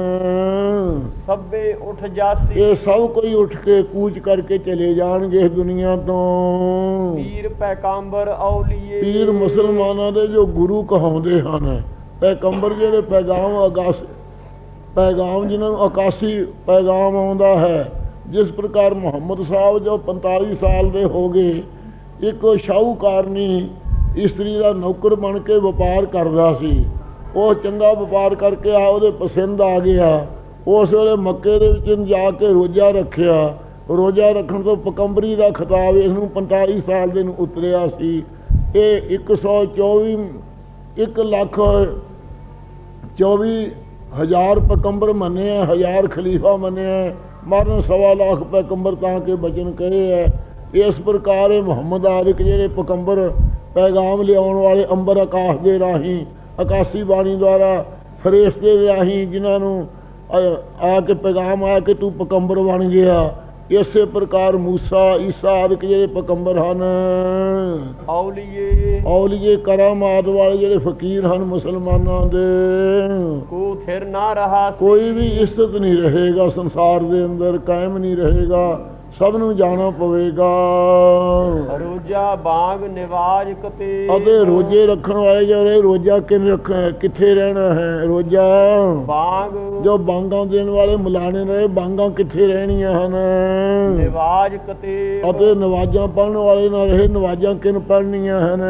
ਸਭੇ ਉਠ ਜਾਸੀ। ਇਹ ਸਭ ਕੋਈ ਉੱਠ ਕੇ ਕੂਚ ਕਰਕੇ ਚਲੇ ਜਾਣਗੇ ਦੁਨੀਆ ਤੋਂ। ਪੀਰ ਪੈਗੰਬਰ ਔਲੀਏ। ਪੀਰ ਮੁਸਲਮਾਨਾਂ ਦੇ ਜੋ ਗੁਰੂ ਕਹਾਉਂਦੇ ਹਨ। ਪੈਗੰਬਰ ਜਿਹੜੇ ਪੈਗਾਮ ਆਗਾਸ ਪੈਗਾਮ ਜਿਨ੍ਹਾਂ ਨੂੰ ਆਕਾਸ਼ੀ ਪੈਗਾਮ ਆਉਂਦਾ ਹੈ ਜਿਸ ਪ੍ਰਕਾਰ ਮੁਹੰਮਦ ਸਾਹਿਬ ਜੋ 45 ਸਾਲ ਦੇ ਹੋ ਗਏ ਇੱਕ ਸ਼ਾਹੂਕਾਰਨੀ ਇਸਤਰੀ ਦਾ ਨੌਕਰ ਬਣ ਕੇ ਵਪਾਰ ਕਰਦਾ ਸੀ। ਉਹ ਚੰਗਾ ਵਪਾਰ ਕਰਕੇ ਆ, ਉਹਦੇ ਪਸੰਦ ਆ ਗਿਆ। ਉਸ ਵੇਲੇ ਮੱਕੇ ਦੇ ਵਿੱਚ ਜਾ ਕੇ ਰੋਜ਼ਾ ਰੱਖਿਆ। ਰੋਜ਼ਾ ਰੱਖਣ ਤੋਂ ਪਕੰਬਰੀ ਦਾ ਖਿਤਾਬ ਇਸ ਨੂੰ 45 ਸਾਲ ਦੇ ਨੂੰ ਉਤਰਿਆ ਸੀ। ਇਹ 124 1 ਲੱਖ 24 ਹਜ਼ਾਰ ਪੈਗੰਬਰ ਮੰਨੇ ਆ, ਹਜ਼ਾਰ ਖਲੀਫਾ ਮੰਨੇ ਆ, ਮਰਨ ਸਵਾ ਲੱਖ ਪੈਗੰਬਰ ਤਾਂ ਕੇ ਬਚਨ ਕਹੇ ਹੈ ਇਸ ਪ੍ਰਕਾਰ ਇਹ ਮੁਹੰਮਦ ਆਲਿਕ ਜਿਹੜੇ ਪੈਗੰਬਰ ਪੈਗਾਮ ਲਿਆਉਣ ਵਾਲੇ ਅੰਬਰ ਆਕਾਸ਼ ਦੇ ਰਾਹੀਂ ਆਕਾਸ਼ੀ ਬਾਣੀ ਦੁਆਰਾ ਫਰਿਸ਼ਤੇ ਦੇ ਰਾਹੀਂ ਜਿਨ੍ਹਾਂ ਨੂੰ ਆ- ਕੇ ਪੈਗਾਮ ਆ ਕੇ ਤੂੰ ਪੈਗੰਬਰ ਬਣ ਗਿਆ ਇਸੇ ਪ੍ਰਕਾਰ ਮੂਸਾ ਈਸਾ ਆਦਿਕ ਜਿਹੜੇ ਪੈਗੰਬਰ ਹਨ। ਔਲੀਏ। ਔਲੀਏ ਕਰਾਮਾਤ ਵਾਲੇ ਜਿਹੜੇ ਫਕੀਰ ਹਨ ਮੁਸਲਮਾਨਾਂ ਦੇ। ਕੋ ਥਿਰ ਨਾ ਰਹਾ ਕੋਈ ਵੀ ਇੱਜ਼ਤ ਨਹੀਂ ਰਹੇਗਾ ਸੰਸਾਰ ਦੇ ਅੰਦਰ ਕਾਇਮ ਨਹੀਂ ਰਹੇਗਾ। ਸਭ ਨੂੰ ਜਾਣਾ ਪਵੇਗਾ। ਰੋਜਾ ਬਾਗ ਨਿਵਾਜ ਕਤੇ। ਅਤੇ ਰੋਜੇ ਰੱਖਣ ਵਾਲੇ ਜਿਹੜੇ ਰੋਜਾ ਕਿਨ ਰੱਖ ਕਿੱਥੇ ਰਹਿਣਾ ਹੈ ਰੋਜਾ? ਬਾਗ। ਜੋ ਬਾਂਗਾਂ ਦੇਣ ਵਾਲੇ ਮੁਲਾਣੇ ਰਹੇ ਬਾਂਗਾਂ ਕਿੱਥੇ ਰਹਿਣੀਆਂ ਹਨ? ਨਿਵਾਜ ਕਤੇ। ਅਤੇ ਨਵਾਜ਼ਾਂ ਪੜਨ ਵਾਲੇ ਨਾ ਰਹੇ ਨਵਾਜ਼ਾਂ ਕਿਨ ਪੜਨੀਆਂ ਹਨ?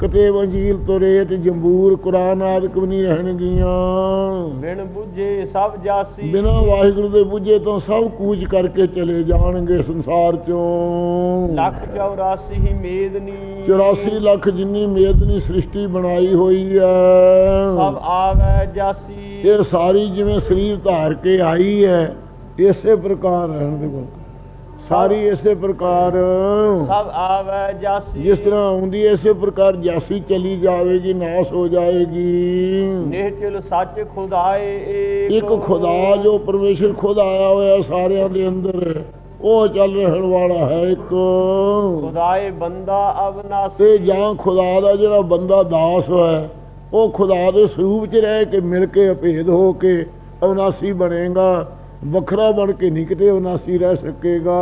ਕਿਤੇ ਵੰਜੀਲ ਤੁਰੇ ਤੇ ਜੰਬੂਰ ਕੁਰਾਨ ਆਦਿਕ ਵੀ ਨਹੀਂ ਰਹਿਣਗੀਆਂ। ਬਿਨ ਬੁਝੇ ਸਭ ਜਾਸੀ। ਬਿਨਾਂ ਵਾਹਿਗੁਰੂ ਦੇ ਬੁੱਝੇ ਤੋਂ ਸਭ ਕੂਚ ਕਰਕੇ ਚਲੇ ਜਾਣਗੇ ਸੰਸਾਰ ਚੋਂ। ਲੱਖ 84 ਹੀ ਮੇਦਨੀ 84 ਲੱਖ ਜਿੰਨੀ ਮੇਦਨੀ ਸ੍ਰਿਸ਼ਟੀ ਬਣਾਈ ਹੋਈ ਸਭ ਹੈ ਆਵੈ ਜਾਸੀ। ਇਹ ਸਾਰੀ ਜਿਵੇਂ ਸਰੀਰ ਧਾਰ ਕੇ ਆਈ ਹੈ ਇਸੇ ਪ੍ਰਕਾਰ ਰਹਿਣ ਦੇ ਕੋਲ ਸਾਰੀ ਇਸੇ ਪ੍ਰਕਾਰ ਸਭ ਆਵੈ ਜਾਸੀ। ਜਿਸ ਤਰ੍ਹਾਂ ਆਉਂਦੀ ਇਸੇ ਪ੍ਰਕਾਰ ਜਾਸੀ ਚਲੀ ਜਾਵੇਗੀ ਨਾਸ ਹੋ ਜਾਏਗੀ। ਨਿਹਚਲ ਸੱਚ ਖੁਦਾਏ ਇੱਕ ਖੁਦਾ ਜੋ ਪਰਮੇਸ਼ਰ ਖੁਦ ਆਇਆ ਹੋਇਆ ਸਾਰਿਆਂ ਦੇ ਅੰਦਰ ਉਹ ਚੱਲ ਰਹਿਣ ਵਾਲਾ ਹੈ ਇੱਕ। ਖੁਦਾਏ ਬੰਦਾ ਅਬਨਾਸੀ ਤੇ ਜਾਂ ਖੁਦਾ ਦਾ ਜਿਹੜਾ ਬੰਦਾ ਦਾਸ ਹੈ ਉਹ ਖੁਦਾ ਦੇ ਸਰੂਪ 'ਚ ਰਹਿ ਕੇ ਮਿਲ ਕੇ ਅਭੇਦ ਹੋ ਕੇ ਅਵਨਾਸੀ ਬਣੇਗਾ। ਵੱਖਰਾ ਬਣ ਕੇ ਨਹੀਂ ਕਿਤੇ ਅਵਨਾਸੀ ਰਹਿ ਸਕੇਗਾ।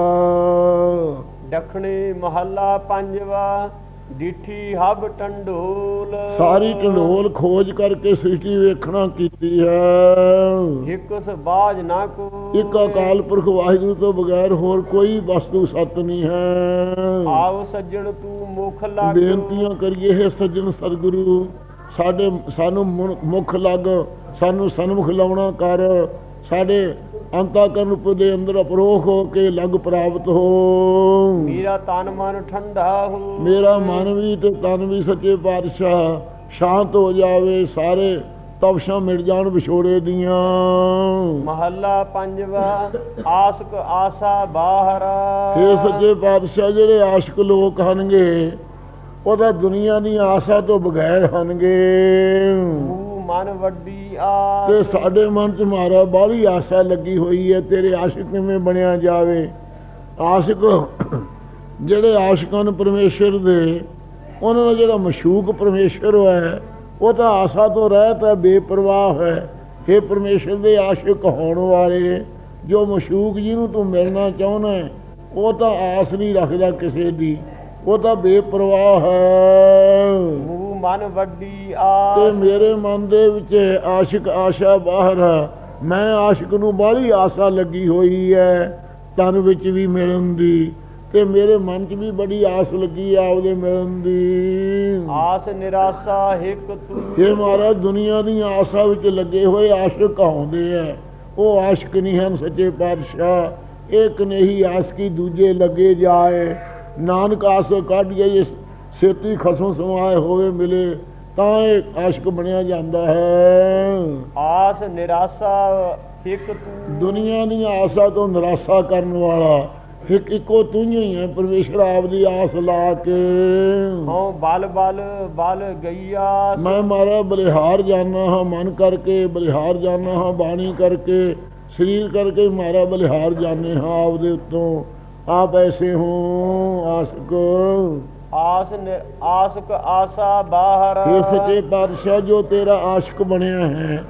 ਦਖਣੇ ਮਹੱਲਾ ਪੰਜਵਾ ਡਿਠੀ ਹਬ ਟੰਡੋਲ। ਸਾਰੀ ਢੰਡੋਲ ਖੋਜ ਕਰਕੇ ਸ੍ਰਿਸ਼ਟੀ ਵੇਖਣਾ ਕੀਤੀ ਹੈ। ਇੱਕ ਬਾਜ ਨਾ ਕੋ ਇੱਕ ਅਕਾਲ ਪੁਰਖ ਵਾਹਿਗੁਰੂ ਤੋਂ ਬਗੈਰ ਹੋਰ ਕੋਈ ਵਸਤੂ ਸਤ ਨਹੀਂ ਹੈ। ਆਵ ਸੱਜਣ ਤੂੰ ਮੁਖ ਲੱਗ। ਬੇਨਤੀਆਂ ਕਰੀਏ ਹੈ ਸੱਜਣ ਸਤਿਗੁਰੂ ਸਾਡੇ ਸਾਨੂੰ ਮੁਖ ਲੱਗ ਸਾਨੂੰ ਸਨਮੁਖ ਲਾਉਣਾ ਕਰ। ਸਾਡੇ ਅੰਤਾਕਰਨ ਰੂਪ ਦੇ ਅੰਦਰ ਅਪਰੋਖ ਹੋ ਕੇ ਲੱਗ ਪ੍ਰਾਪਤ ਹੋ। ਮੇਰਾ ਤਨ ਮਨ ਠੰਡਾ ਹੋ। ਮੇਰਾ ਮਨ ਵੀ ਤੇ ਤਨ ਵੀ ਸੱਚੇ ਪਾਤਸ਼ਾਹ ਸ਼ਾਂਤ ਹੋ ਜਾਵੇ ਸਾਰੇ ਤਪਸ਼ਾਂ ਮਿਟ ਜਾਣ ਵਿਛੋੜੇ ਦੀਆਂ। ਮਹੱਲਾ ਪੰਜਵਾ ਆਸਕ ਆਸਾ ਬਾਹਰ। ਇਹ ਸੱਚੇ ਪਾਤਸ਼ਾਹ ਜਿਹੜੇ ਆਸ਼ਿਕ ਲੋਕ ਹਨਗੇ ਉਹ ਤਾਂ ਦੁਨੀਆ ਦੀ ਆਸਾ ਤੋਂ ਬਗੈਰ ਹਨਗੇ। ਮਨ ਵੱਡੀ ਤੇ ਸਾਡੇ ਮਨ 'ਚ ਮਾਰਾ ਬਾਹਲੀ ਆਸਾ ਲੱਗੀ ਹੋਈ ਹੈ ਤੇਰੇ ਆਸ਼ਿਕ ਕਿਵੇਂ ਬਣਿਆ ਜਾਵੇ? ਆਸ਼ਿਕ ਜਿਹੜੇ ਆਸ਼ਿਕਾਂ ਨੂੰ ਪਰਮੇਸ਼ਰ ਦੇ ਉਹਨਾਂ ਦਾ ਜਿਹੜਾ ਮਸ਼ੂਕ ਪਰਮੇਸ਼ਰ ਹੈ ਉਹ ਤਾਂ ਆਸਾ ਤੋਂ ਰਹਿਤ ਹੈ ਬੇਪਰਵਾਹ ਹੈ। हे ਪਰਮੇਸ਼ਰ ਦੇ ਆਸ਼ਿਕ ਹੋਣ ਵਾਲੇ ਜੋ ਮਸ਼ੂਕ ਜਿਹਨੂੰ ਤੂੰ ਮਿਲਣਾ ਚਾਹੁੰਦਾ ਉਹ ਤਾਂ ਆਸ ਨਹੀਂ ਰੱਖਦਾ ਕਿਸੇ ਦੀ। ਉਹ ਤਾਂ ਬੇਪਰਵਾਹ ਹੈ। ਤੂੰ ਮਨ ਵੱਡੀ ਤੇ ਆ ਮੇਰੇ ਮਨ ਦੇ ਵਿੱਚ ਆਸ਼ਿਕ ਆਸ਼ਾ ਬਾਹਰ ਆ। ਮੈਂ ਆਸ਼ਿਕ ਨੂੰ ਬਾਹਲੀ ਆਸਾ ਲੱਗੀ ਹੋਈ ਹੈ। ਤਨ ਵਿੱਚ ਵੀ ਮਿਲਣ ਦੀ ਤੇ ਮੇਰੇ ਮਨ 'ਚ ਵੀ ਬੜੀ ਆਸ ਲੱਗੀ ਆ ਉਹਦੇ ਮਿਲਣ ਦੀ। ਆਸ ਨਿਰਾਸ਼ਾ ਹਿਕ ਤੂੰ। ਇਹ ਮਹਾਰਾਜ ਦੁਨੀਆ ਦੀਆਂ ਆਸਾਂ ਵਿੱਚ ਲੱਗੇ ਹੋਏ ਆਸ਼ਿਕ ਆਉਂਦੇ ਆ। ਉਹ ਆਸ਼ਿਕ ਨਹੀਂ ਹਨ ਸੱਚੇ ਪਾਤਸ਼ਾਹ। ਇੱਕ ਨਹੀਂ ਆਸਕੀ ਦੂਜੇ ਲੱਗੇ ਜਾਏ। ਨਾਨਕ ਆਸ ਕੱਢ ਗਏ ਸੇਤੀ ਖਸਮ ਸਮਾਏ ਹੋਵੇ ਮਿਲੇ ਤਾਂ ਇਹ ਆਸ਼ਿਕ ਬਣਿਆ ਜਾਂਦਾ ਹੈ। ਆਸ ਨਿਰਾਸ਼ਾ ਤੂੰ। ਦੁਨੀਆ ਦੀਆਂ ਆਸਾਂ ਤੋਂ ਨਿਰਾਸ਼ਾ ਕਰਨ ਵਾਲਾ ਇੱਕ ਇੱਕੋ ਤੂੰ ਹੀ ਹੈ ਪਰਮੇਸ਼ਰ ਆਪ ਦੀ ਆਸ ਲਾ ਕੇ। ਹਉ ਬਲ ਬਲ ਬਲ ਗਈਆ। ਮੈਂ ਮਾਰਾ ਬਲਿਹਾਰ ਜਾਣਾ ਹਾਂ ਮਨ ਕਰਕੇ ਬਲਿਹਾਰ ਜਾਣਾ ਹਾਂ ਬਾਣੀ ਕਰਕੇ ਸਰੀਰ ਕਰਕੇ ਮਾਰਾ ਬਲਿਹਾਰ ਜਾਣੇ ਹਾਂ ਆਪਦੇ ਉੱਤੋਂ। ਆਪ ਐਸੇ ਹੋ ਆਸ਼ਕ। ਆਸ ਆਸਕ ਆਸਾ ਬਾਹਰ। ਇਹ ਸੱਚੇ ਪਾਤਸ਼ਾਹ ਜੋ ਤੇਰਾ ਆਸ਼ਿਕ ਬਣਿਆ ਹੈ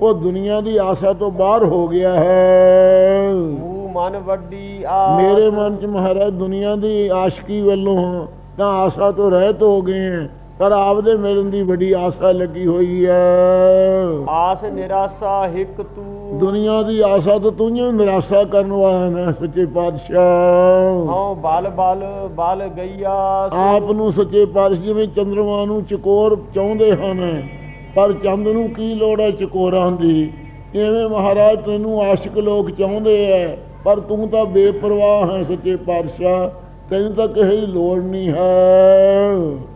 ਉਹ ਦੁਨੀਆ ਦੀ ਆਸਾ ਤੋਂ ਬਾਹਰ ਹੋ ਗਿਆ ਹੈ। ਤੂੰ ਮਨ ਵੱਡੀ ਆ ਮੇਰੇ ਮਨ ਚ ਮਹਾਰਾਜ ਦੁਨੀਆ ਦੀ ਆਸ਼ਕੀ ਵੱਲੋਂ ਤਾਂ ਆਸਾ ਤੋਂ ਰਹਿਤ ਹੋ ਗਏ ਹੈ ਪਰ ਆਪਦੇ ਮਿਲਣ ਦੀ ਵੱਡੀ ਆਸਾ ਲੱਗੀ ਹੋਈ ਹੈ। ਆਸ ਨਿਰਾਸਾ ਹਿਕ ਤੂੰ। ਦੁਨੀਆ ਦੀ ਆਸਾ ਤੋਂ ਤੂੰ ਹੀ ਨਿਰਾਸ਼ਾ ਕਰਨ ਵਾਲਾ ਹੈ ਸੱਚੇ ਪਾਤਸ਼ਾਹ। ਹਉ ਬਲ ਬਲ ਬਲ ਗਈਆ ਆਪ ਨੂੰ ਸੱਚੇ ਪਾਤਸ਼ਾਹ ਜਿਵੇਂ ਚੰਦਰਮਾ ਨੂੰ ਚਕੋਰ ਚਾਹੁੰਦੇ ਹਨ ਪਰ ਚੰਦ ਨੂੰ ਕੀ ਲੋੜ ਹੈ ਚਕੋਰਾਂ ਦੀ? ਐਵੇਂ ਮਹਾਰਾਜ ਤੈਨੂੰ ਆਸ਼ਿਕ ਲੋਕ ਚਾਹੁੰਦੇ ਐ ਪਰ ਤੂੰ ਤਾਂ ਬੇਪਰਵਾਹ ਹੈ ਸੱਚੇ ਪਾਤਸ਼ਾਹ। ਤੈਨੂੰ ਤਾਂ ਕਿਸੇ ਦੀ ਲੋੜ ਨਹੀਂ ਹੈ।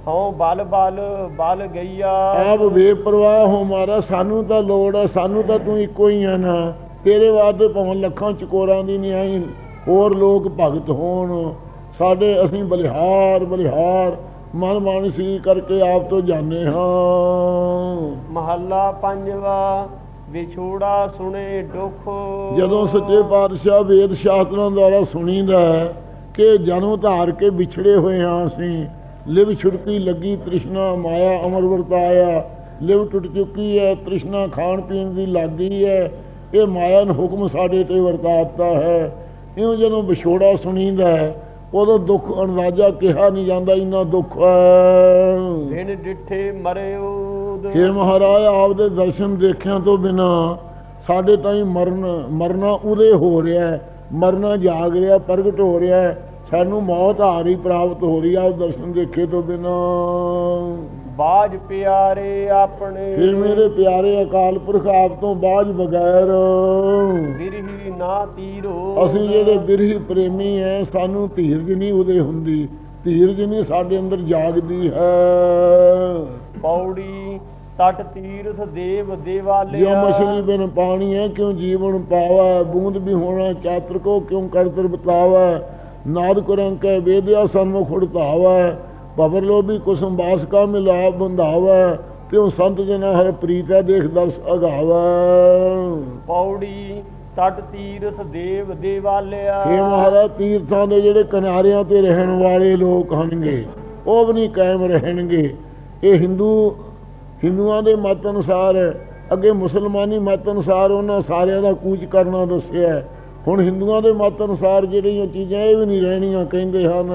ਹਉ ਬਲ ਬਲ ਬਲ ਗਈਆ। ਆਪ ਬੇਪਰਵਾਹ ਹੋ ਮਾਰਾ ਸਾਨੂੰ ਤਾਂ ਲੋੜ ਹੈ ਸਾਨੂੰ ਤਾਂ ਤੂੰ ਇੱਕੋ ਹੀ ਆ ਨਾ। ਤੇਰੇ ਵਾਸਤੇ ਭਾਵੇਂ ਲੱਖਾਂ ਚਕੋਰਾਂ ਦੀ ਨਹੀਂ ਆਈ ਹੋਰ ਲੋਕ ਭਗਤ ਹੋਣ। ਸਾਡੇ ਅਸੀਂ ਬਲਿਹਾਰ ਬਲਿਹਾਰ ਮਨ ਮਾਨਸੀ ਕਰਕੇ ਆਪ ਤੋਂ ਜਾਣੇ ਹਾਂ। ਮਹੱਲਾ ਪੰਜਵਾ ਵਿਛੋੜਾ ਸੁਣੇ ਦੁਖ। ਜਦੋਂ ਸੱਚੇ ਪਾਤਸ਼ਾਹ ਵੇਦ ਸ਼ਾਸਤਰਾਂ ਦੁਆਰਾ ਸੁਣੀਦਾ ਹੈ ਕਿ ਜਨਮ ਧਾਰ ਕੇ ਵਿਛੜੇ ਹੋਏ ਹਾਂ ਅਸੀਂ। ਲਿਵ ਛੁੜਕੀ ਲੱਗੀ ਤ੍ਰਿਸ਼ਨਾ ਮਾਇਆ ਅਮਰ ਵਰਤਾਇਆ। ਲਿਵ ਟੁੱਟ ਚੁੱਕੀ ਹੈ ਤ੍ਰਿਸ਼ਨਾ ਖਾਣ ਪੀਣ ਦੀ ਲੱਗੀ ਹੈ। ਇਹ ਮਾਇਆ ਨੇ ਹੁਕਮ ਸਾਡੇ ਤੇ ਵਰਤਾਤਾ ਹੈ। ਇਉਂ ਜਦੋਂ ਵਿਛੋੜਾ ਸੁਣੀਦਾ ਹੈ ਉਦੋਂ ਦੁੱਖ ਅੰਦਾਜ਼ਾ ਕਿਹਾ ਨਹੀਂ ਜਾਂਦਾ ਇੰਨਾ ਦੁੱਖ ਬਿਨ ਡਿਠੇ ਮਰਿਓਦ हे ਮਹਾਰਾਜ ਆਪਦੇ ਦਰਸ਼ਨ ਦੇਖਿਆਂ ਤੋਂ ਬਿਨਾ ਸਾਡੇ ਤਾਈਂ ਮਰਨ ਮਰਨਾ ਉਦੇ ਹੋ ਰਿਹਾ ਮਰਨਾ ਜਾਗ ਰਿਹਾ ਪ੍ਰਗਟ ਹੋ ਰਿਹਾ ਸਾਨੂੰ ਮੌਤ ਰਹੀ ਪ੍ਰਾਪਤ ਹੋ ਰਹੀ ਆ ਉਹ ਦਰਸ਼ਨ ਦੇਖੇ ਤੋਂ ਬਿਨਾ। ਬਾਜ ਪਿਆਰੇ ਆਪਣੇ। ਫਿਰ ਮੇਰੇ ਪਿਆਰੇ ਅਕਾਲ ਪੁਰਖ ਆਪ ਤੋਂ ਬਾਝ ਬਗੈਰ ਬਿਰਹੀ ਨਾ ਤੀਰੋ ਅਸੀਂ ਜਿਹੜੇ ਬਿਰਹੀ ਪ੍ਰੇਮੀ ਐ ਸਾਨੂੰ ਧੀਰਜ ਨਹੀਂ ਉਦੇ ਹੁੰਦੀ। ਧੀਰਜ ਨਹੀਂ ਸਾਡੇ ਅੰਦਰ ਜਾਗਦੀ ਹੈ। ਪੌੜੀ ਤਟ ਤੀਰਥ ਦੇਵ ਦੇਵਾਲਿਆ। ਜਿਉ ਮਛਲੀ ਬਿਨ ਪਾਣੀ ਹੈ ਕਿਉ ਜੀਵਨ ਪਾਵਾ? ਬੂੰਦ ਵੀ ਹੋਣਾ ਚਾਤਰ ਕੋ ਕਿਉ ਕਰਤਰ ਬਤਾਵਾ? ਨਾਦ ਕਰੰ ਕੈ ਵੇਦਿਆ ਸਨਮੁਖ ਉੜਤਾਵਾ ਪਵਰ ਲੋਭੀ ਕੁਸਮ ਬਾਸ ਕਾ ਮਿਲਾਪ ਬੰਧਾਵਾ ਤਿਉ ਸੰਤ ਜਨਾ ਹਰ ਪ੍ਰੀਤੈ ਦੇਖ ਦਰਸ ਅਗਾਵਾ ਪੌੜੀ ਤਟ ਤੀਰਥ ਦੇਵ ਦੇਵਾਲਿਆ ਇਹ ਮਹਾਰਾਜ ਤੀਰਥਾਂ ਦੇ ਜਿਹੜੇ ਕਿਨਾਰਿਆਂ ਤੇ ਰਹਿਣ ਵਾਲੇ ਲੋਕ ਹਨਗੇ ਉਹ ਵੀ ਨਹੀਂ ਕਾਇਮ ਰਹਿਣਗੇ ਇਹ ਹਿੰਦੂ ਹਿੰਦੂਆਂ ਦੇ ਮਤ ਅਨੁਸਾਰ। ਅੱਗੇ ਮੁਸਲਮਾਨੀ ਮਤ ਅਨੁਸਾਰ ਉਹਨਾਂ ਸਾਰਿਆਂ ਦਾ ਕੂਚ ਕਰਨਾ ਦੱਸਿਆ ਹੈ। ਹੁਣ ਹਿੰਦੂਆਂ ਦੇ ਮਤ ਅਨੁਸਾਰ ਜਿਹੜੀਆਂ ਚੀਜ਼ਾਂ ਇਹ ਵੀ ਨਹੀਂ ਰਹਿਣੀਆਂ ਕਹਿੰਦੇ ਹਨ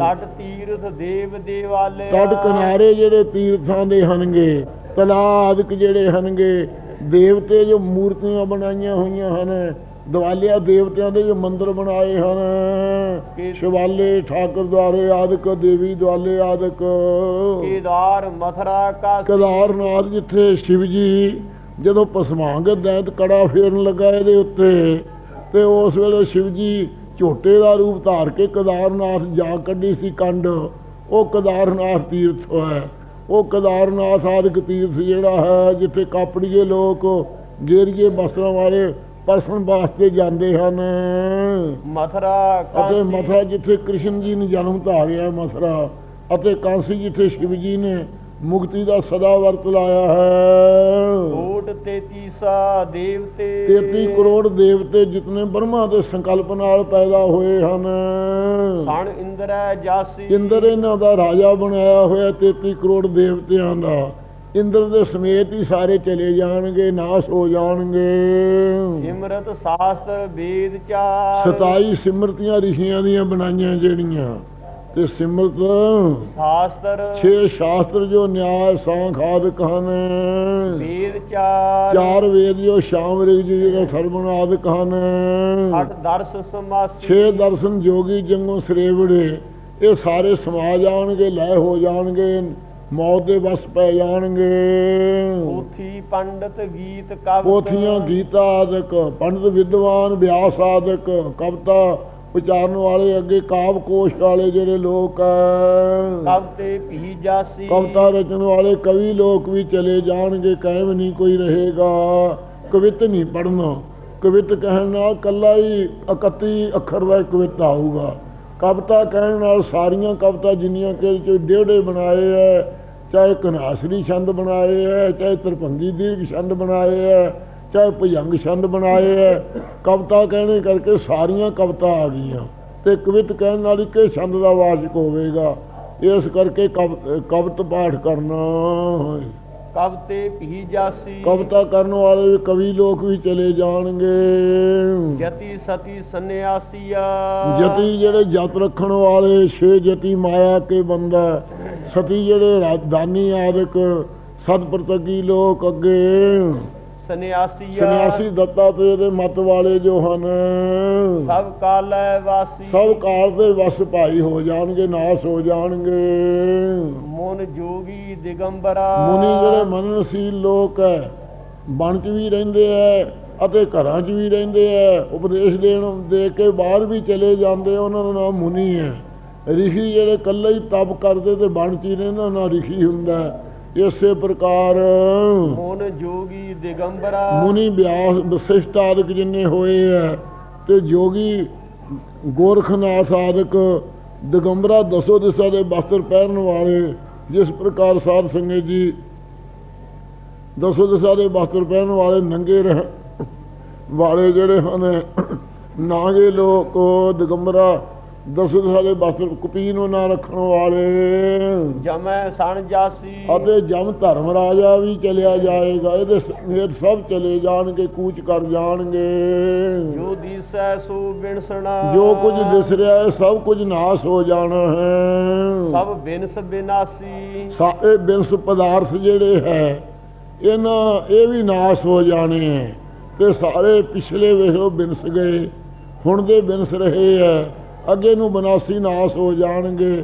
ਤਟ ਤੀਰਥ ਦੇਵ ਦੇਵਾਲਿਆ। ਤਟ ਕਿਨਾਰੇ ਜਿਹੜੇ ਤੀਰਥਾਂ ਦੇ ਹਨਗੇ ਤਲਾਅ ਆਦਿਕ ਜਿਹੜੇ ਹਨਗੇ ਦੇਵਤੇ ਜੋ ਮੂਰਤੀਆਂ ਬਣਾਈਆਂ ਹੋਈਆਂ ਹਨ ਦਿਵਾਲਿਆ ਦੇਵਤਿਆਂ ਦੇ ਜੋ ਮੰਦਿਰ ਬਣਾਏ ਹਨ ਕਿ- ਸ਼ਿਵਾਲੇ ਠਾਕਰ ਦੁਆਰੇ ਆਦਿਕ ਦੇਵੀ ਦੁਆਲੇ ਆਦਿਕ। ਕੇਦਾਰ ਮਥਰਾ ਕਾਸੀ ਕੇਦਾਰਨਾਥ ਜਿੱਥੇ ਸ਼ਿਵ ਜੀ ਜਦੋਂ ਪਸਮਾਂਗ ਦੈਤ ਕੜਾ ਫੇਰਨ ਲੱਗਾ ਇਹਦੇ ਉੱਤੇ ਤੇ ਉਸ ਵੇਲੇ ਸ਼ਿਵ ਜੀ ਝੋਟੇ ਦਾ ਰੂਪ ਧਾਰ ਕੇ ਕੇਦਾਰਨਾਥ ਜਾ ਕੱਢੀ ਸੀ ਕੰਡ। ਉਹ ਕੇਦਾਰਨਾਥ ਤੀਰਥ ਹੈ ਉਹ ਕੇਦਾਰਨਾਥ ਆਦਿਕ ਤੀਰਥ ਜਿਹੜਾ ਹੈ ਜਿੱਥੇ ਕਾਪੜੀਏ ਲੋਕ ਗੇਰੀਏ ਵਸਤਰਾਂ ਵਾਲੇ ਪਰਸਨ ਵਾਸਤੇ ਜਾਂਦੇ ਹਨ। ਮਥਰਾ ਅਤੇ ਮਥੁਰਾ ਜਿੱਥੇ ਕ੍ਰਿਸ਼ਨ ਜੀ ਨੇ ਜਨਮ ਧਾਰਿਆ ਮਥੁਰਾ। ਅਤੇ ਕਾਂਸੀ ਜਿੱਥੇ ਸ਼ਿਵ ਜੀ ਨੇ ਮੁਕਤੀ ਦਾ ਸਦਾ ਵਰਤ ਲਾਇਆ ਹੈ। ਕੋਟ 33 ਦੇਵਤੇ। 33 ਕਰੋੜ ਦੇਵਤੇ ਜਿਤਨੇ ਬ੍ਰਹਮਾ ਦੇ ਸੰਕਲਪ ਨਾਲ ਪੈਦਾ ਹੋਏ ਹਨ। ਸਣ ਇੰਦਰੈ ਜਾਸੀ। ਇੰਦਰ ਇਹਨਾਂ ਦਾ ਰਾਜਾ ਬਣਾਇਆ ਹੋਇਆ 33 ਕਰੋੜ ਦੇਵਤਿਆਂ ਦਾ। ਇੰਦਰ ਦੇ ਸਮੇਤ ਹੀ ਸਾਰੇ ਚਲੇ ਜਾਣਗੇ ਨਾਸ਼ ਹੋ ਜਾਣਗੇ। ਸਿਮਰਤ ਸ਼ਾਸਤਰ ਵੇਦ ਚਾਰ। 27 ਸਿਮਰਤੀਆਂ ਰਿਸ਼ੀਆਂ ਦੀਆਂ ਬਣਾਈਆਂ ਜਿਹੜੀਆਂ। ਤੇ ਸਿਮਰਤ ਸ਼ਾਸਤਰ ਛੇ ਸ਼ਾਸਤਰ ਜੋ ਨਿਆਇ ਸਾਂਖ ਆਦਿਕ ਹਨ। ਵੇਦ ਚਾਰ ਚਾਰ ਵੇਦ ਜੋ ਸ਼ਾਮ ਰਿਗ ਜੀ ਜਿਹੜਾ ਸਰਵਣ ਆਦਿਕ ਹਨ। ਅਠ ਦਰਸ ਸਮਾਸੀ। ਛੇ ਦਰਸ਼ਨ ਜੋਗੀ ਜੰਗੋਂ ਸਰੇਵੜੇ ਇਹ ਸਾਰੇ ਸਮਾ ਜਾਣਗੇ ਲੈ ਹੋ ਜਾਣਗੇ ਮੌਤ ਦੇ ਵਸ ਪੈ ਜਾਣਗੇ। ਪੋਥੀ ਪੰਡਤ ਗੀਤ ਕਵਿ ਪੋਥੀਆਂ ਗੀਤਾ ਆਦਿਕ ਪੰਡਤ ਵਿਦਵਾਨ ਵਿਆਸ ਆਦਿਕ ਕਵਿਤਾ ਉਚਾਰਨ ਵਾਲੇ ਅੱਗੇ ਕਾਵ ਕੋਸ਼ ਵਾਲੇ ਜਿਹੜੇ ਲੋਕ ਹੈ ਕਵਤੇ ਭੀ ਜਾਸੀ। ਕਵਿਤਾ ਰਚਨ ਵਾਲੇ ਕਵੀ ਲੋਕ ਵੀ ਚਲੇ ਜਾਣਗੇ ਕਾਇਮ ਨਹੀਂ ਕੋਈ ਰਹੇਗਾ। ਕਵਿਤ ਨਹੀਂ ਪੜਨਾ ਕਵਿਤ ਕਹਿਣ ਨਾਲ ਕੱਲਾ ਹੀ 31 ਅੱਖਰ ਦਾ ਕਵਿਤਾ ਆਊਗਾ। ਕਵਿਤਾ ਕਹਿਣ ਨਾਲ ਸਾਰੀਆਂ ਕਵਿਤਾ ਜਿੰਨੀਆਂ ਕਿ ਚ ਡੇਢੇ ਬਣਾਏ ਐ ਚਾਹੇ ਕਨਾਸਰੀ ਛੰਦ ਬਣਾਏ ਐ ਚਾਹੇ ਤਰਪੰਗੀ ਦੀਰਘ ਛੰਦ ਬਣਾਏ ਐ ਚਾਹੇ ਭੁਜੰਗ ਛੰਦ ਬਣਾਏ ਐ ਕਵਿਤਾ ਕਹਿਣੇ ਕਰਕੇ ਸਾਰੀਆਂ ਕਵਿਤਾ ਆ ਗਈਆਂ। ਤੇ ਕਵਿਤ ਕਹਿਣ ਨਾਲ ਇੱਕੇ ਛੰਦ ਦਾ ਵਾਚਕ ਹੋਵੇਗਾ। ਇਸ ਕਰਕੇ ਕਵ- ਕਵਿਤ ਪਾਠ ਕਰਨਾ ਕਬ ਤੇ ਭੀ ਜਾਸੀ। ਕਵਿਤਾ ਕਰਨ ਵਾਲੇ ਕਵੀ ਲੋਕ ਵੀ ਚਲੇ ਜਾਣਗੇ। ਜਤੀ ਸਤੀ ਸੰਨਿਆਸੀਆ। ਜਤੀ ਜਿਹੜੇ ਜਤ ਰੱਖਣ ਵਾਲੇ ਛੇ ਜਤੀ ਮਾਇਆ ਕੇ ਬੰਦਾ ਸਤੀ ਜਿਹੜੇ ਰਾਜਧਾਨੀ ਆਦਿਕ ਸਤਪ੍ਰਤਗੀ ਲੋਕ ਅੱਗੇ। ਸੰਨਿਆਸੀਆ ਸੰਨਿਆਸੀ ਦੱਤਾ ਤੇ ਇਹਦੇ ਮਤ ਵਾਲੇ ਜੋ ਹਨ ਸਭ ਕਾਲੈ ਵਾਸੀ। ਸਭ ਕਾਲ ਦੇ ਵਸ ਭਾਈ ਹੋ ਜਾਣਗੇ ਨਾਸ ਹੋ ਜਾਣਗੇ। ਮਨ ਜੋਗੀ ਦਿਗੰਬਰਾ। ਮੁਨੀ ਜਿਹੜੇ ਮਨਨਸ਼ੀਲ ਲੋਕ ਹੈ ਬਣ ਚ ਵੀ ਰਹਿੰਦੇ ਐ ਅਤੇ ਘਰਾਂ 'ਚ ਵੀ ਰਹਿੰਦੇ ਐ ਉਪਦੇਸ਼ ਦੇਣ ਦੇ ਕੇ ਬਾਹਰ ਵੀ ਚਲੇ ਜਾਂਦੇ ਉਹਨਾਂ ਦਾ ਨਾਮ ਮੁਨੀ ਹੈ ਰਿਸ਼ੀ ਜਿਹੜੇ ਇਕੱਲੇ ਹੀ ਤਪ ਕਰਦੇ ਤੇ ਬਣ ਚ ਰਹਿੰਦਾ ਉਹਨਾਂ ਰਿਸ਼ੀ ਹੁੰਦਾ ਹੈ। ਇਸੇ ਪ੍ਰਕਾਰ ਮਨ ਜੋਗੀ ਦਿਗੰਬਰਾ। ਮੁਨੀ ਵਿਆਸ ਵਸਿਸ਼ਟ ਆਦਿਕ ਜਿੰਨੇ ਹੋਏ ਐ ਤੇ ਜੋਗੀ ਗੋਰਖਨਾਥ ਆਦਿਕ ਦਿਗੰਬਰਾ ਦਸੋ ਦਿਸ਼ਾ ਦੇ ਬਸਤਰ ਪਹਿਰਨ ਵਾਲੇ ਜਿਸ ਪ੍ਰਕਾਰ ਸਾਧ ਸੰਗਤ ਜੀ ਦਸੋ ਦਿਸ਼ਾ ਦੇ ਬਸਤਰ ਪਹਿਰਨ ਵਾਲੇ ਨੰਗੇ ਰਹਿ ਵਾਲੇ ਜਿਹੜੇ ਹਨ ਨਾਗੇ ਲੋਕ ਦਿਗੰਬਰਾ ਦਸੋ ਦਿਸ਼ਾ ਦੇ ਬਸਤਰ ਕੁਪੀ ਨੂੰ ਨਾ ਰੱਖਣ ਵਾਲੇ। ਜਮੈ ਸਣ ਜਾਸੀ। ਅਤੇ ਜਮ ਧਰਮ ਰਾਜਾ ਵੀ ਚਲਿਆ ਜਾਏਗਾ ਇਹਦੇ ਸਮੇਤ ਸਭ ਚਲੇ ਜਾਣਗੇ ਕੂਚ ਕਰ ਜਾਣਗੇ। ਜੋ ਦੀਸੈ ਸੋ ਬਿਨਸਣਾ। ਜੋ ਕੁਝ ਦਿਸ ਰਿਹਾ ਹੈ ਸਭ ਕੁਝ ਨਾਸ ਹੋ ਜਾਣਾ ਹੈ। ਸਭ ਬਿਨਸ ਬਿਨਾਸੀ। ਸਾਰੇ ਬਿੰਸ ਪਦਾਰਥ ਜਿਹੜੇ ਹੈ ਇਹਨਾਂ ਇਹ ਵੀ ਨਾਸ ਹੋ ਜਾਣੇ ਹੈ। ਤੇ ਸਾਰੇ ਪਿਛਲੇ ਵੇਖੋ ਬਿੰਸ ਗਏ ਹੁਣ ਦੇ ਬਿੰਸ ਰਹੇ ਹੈ। ਅੱਗੇ ਨੂੰ ਬਨਾਸੀ ਨਾਸ ਹੋ ਜਾਣਗੇ।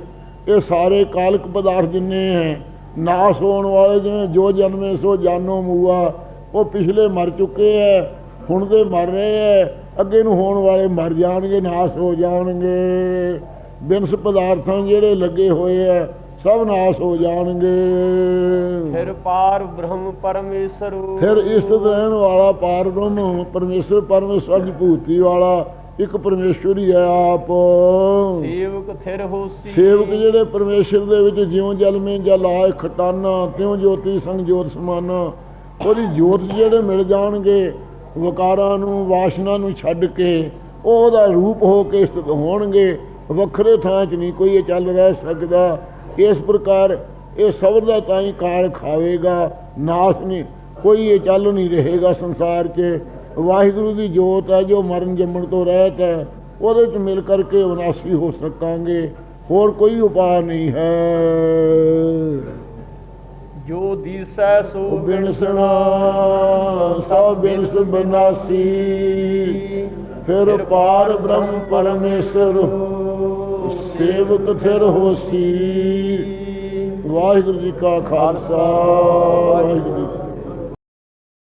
ਇਹ ਸਾਰੇ ਕਾਲਕ ਪਦਾਰਥ ਜਿੰਨੇ ਹੈ ਨਾਸ ਹੋਣ ਵਾਲੇ ਜਿਵੇਂ ਜੋ ਜਨਮੇ ਸੋ ਜਾਨੋ ਮੂਆ ਉਹ ਪਿਛਲੇ ਮਰ ਚੁੱਕੇ ਹੈ ਹੁਣ ਦੇ ਮਰ ਰਹੇ ਹੈ ਅੱਗੇ ਨੂੰ ਹੋਣ ਵਾਲੇ ਮਰ ਜਾਣਗੇ ਨਾਸ ਹੋ ਜਾਣਗੇ। ਬਿੰਸ ਪਦਾਰਥਾਂ ਜਿਹੜੇ ਲੱਗੇ ਹੋਏ ਹੈ ਸਭ ਨਾਸ ਹੋ ਜਾਣਗੇ। ਫਿਰ ਪਾਰ ਬ੍ਰਹਮ ਪਰਮੇਸ਼ਰ। ਫਿਰ ਇਸਤ ਰਹਿਣ ਵਾਲਾ ਪਾਰ ਬ੍ਰਹਮ ਪਰਮੇਸ਼ਰ ਪਰਮ ਸੱਜ ਭੂਤੀ ਵਾਲਾ ਇੱਕ ਪਰਮੇਸ਼ਵਰ ਹੀ ਹੈ ਆਪ। ਸੇਵਕ ਥਿਰ ਹੋਸੀ ਸੇਵਕ ਜਿਹੜੇ ਪਰਮੇਸ਼ਰ ਦੇ ਵਿੱਚ ਜਿਉਂ ਜਲ ਮੇ ਜਲ ਆਏ ਖਟਾਨਾ ਤਿਉ ਜੋਤੀ ਸੰਗ ਜੋਤ ਸਮਾਨਾ। ਉਹਦੀ ਜੋਤ ਜਿਹੜੇ ਮਿਲ ਜਾਣਗੇ ਵਿਕਾਰਾਂ ਨੂੰ ਵਾਸ਼ਨਾ ਨੂੰ ਛੱਡ ਕੇ ਉਹ ਉਹਦਾ ਰੂਪ ਹੋ ਕੇ ਸਥਿਤ ਹੋਣਗੇ। ਵੱਖਰੇ ਥਾਂ 'ਚ ਨਹੀਂ ਕੋਈ ਇਹ ਚੱਲ ਰਹਿ ਸਕਦਾ। ਇਸ ਪ੍ਰਕਾਰ ਇਹ ਸਬਰ ਦਾ ਤਾਂ ਹੀ ਕਾਲ ਖਾਵੇਗਾ ਨਾਸ ਨਹੀਂ ਕੋਈ ਇਹ ਚੱਲ ਨਹੀਂ ਰਹੇਗਾ ਸੰਸਾਰ 'ਚ। ਵਾਹਿਗੁਰੂ ਦੀ ਜੋਤ ਹੈ ਜੋ ਮਰਨ ਜੰਮਣ ਤੋਂ ਰਹਿਤ ਹੈ ਉਹਦੇ 'ਚ ਮਿਲ ਕਰਕੇ ਵਿਨਾਸ਼ੀ ਹੋ ਸਕਾਂਗੇ ਹੋਰ ਕੋਈ ਉਪਾਅ ਨਹੀਂ ਹੈ। ਜੋ ਦੀਸੈ ਸੋ ਬਿਨਸਣਾ ਸਭ ਬਿਨਸ ਬਨਾਸੀ। ਫਿਰ ਪਾਰ ਬ੍ਰਹਮ ਪਰਮੇਸ਼ਰ ਸੇਵਕ ਥਿਰ ਹੋਸੀ। ਵਾਹਿਗੁਰੂ ਜੀ ਕਾ ਖਾਲਸਾ ਵਾਹਿਗੁਰੂ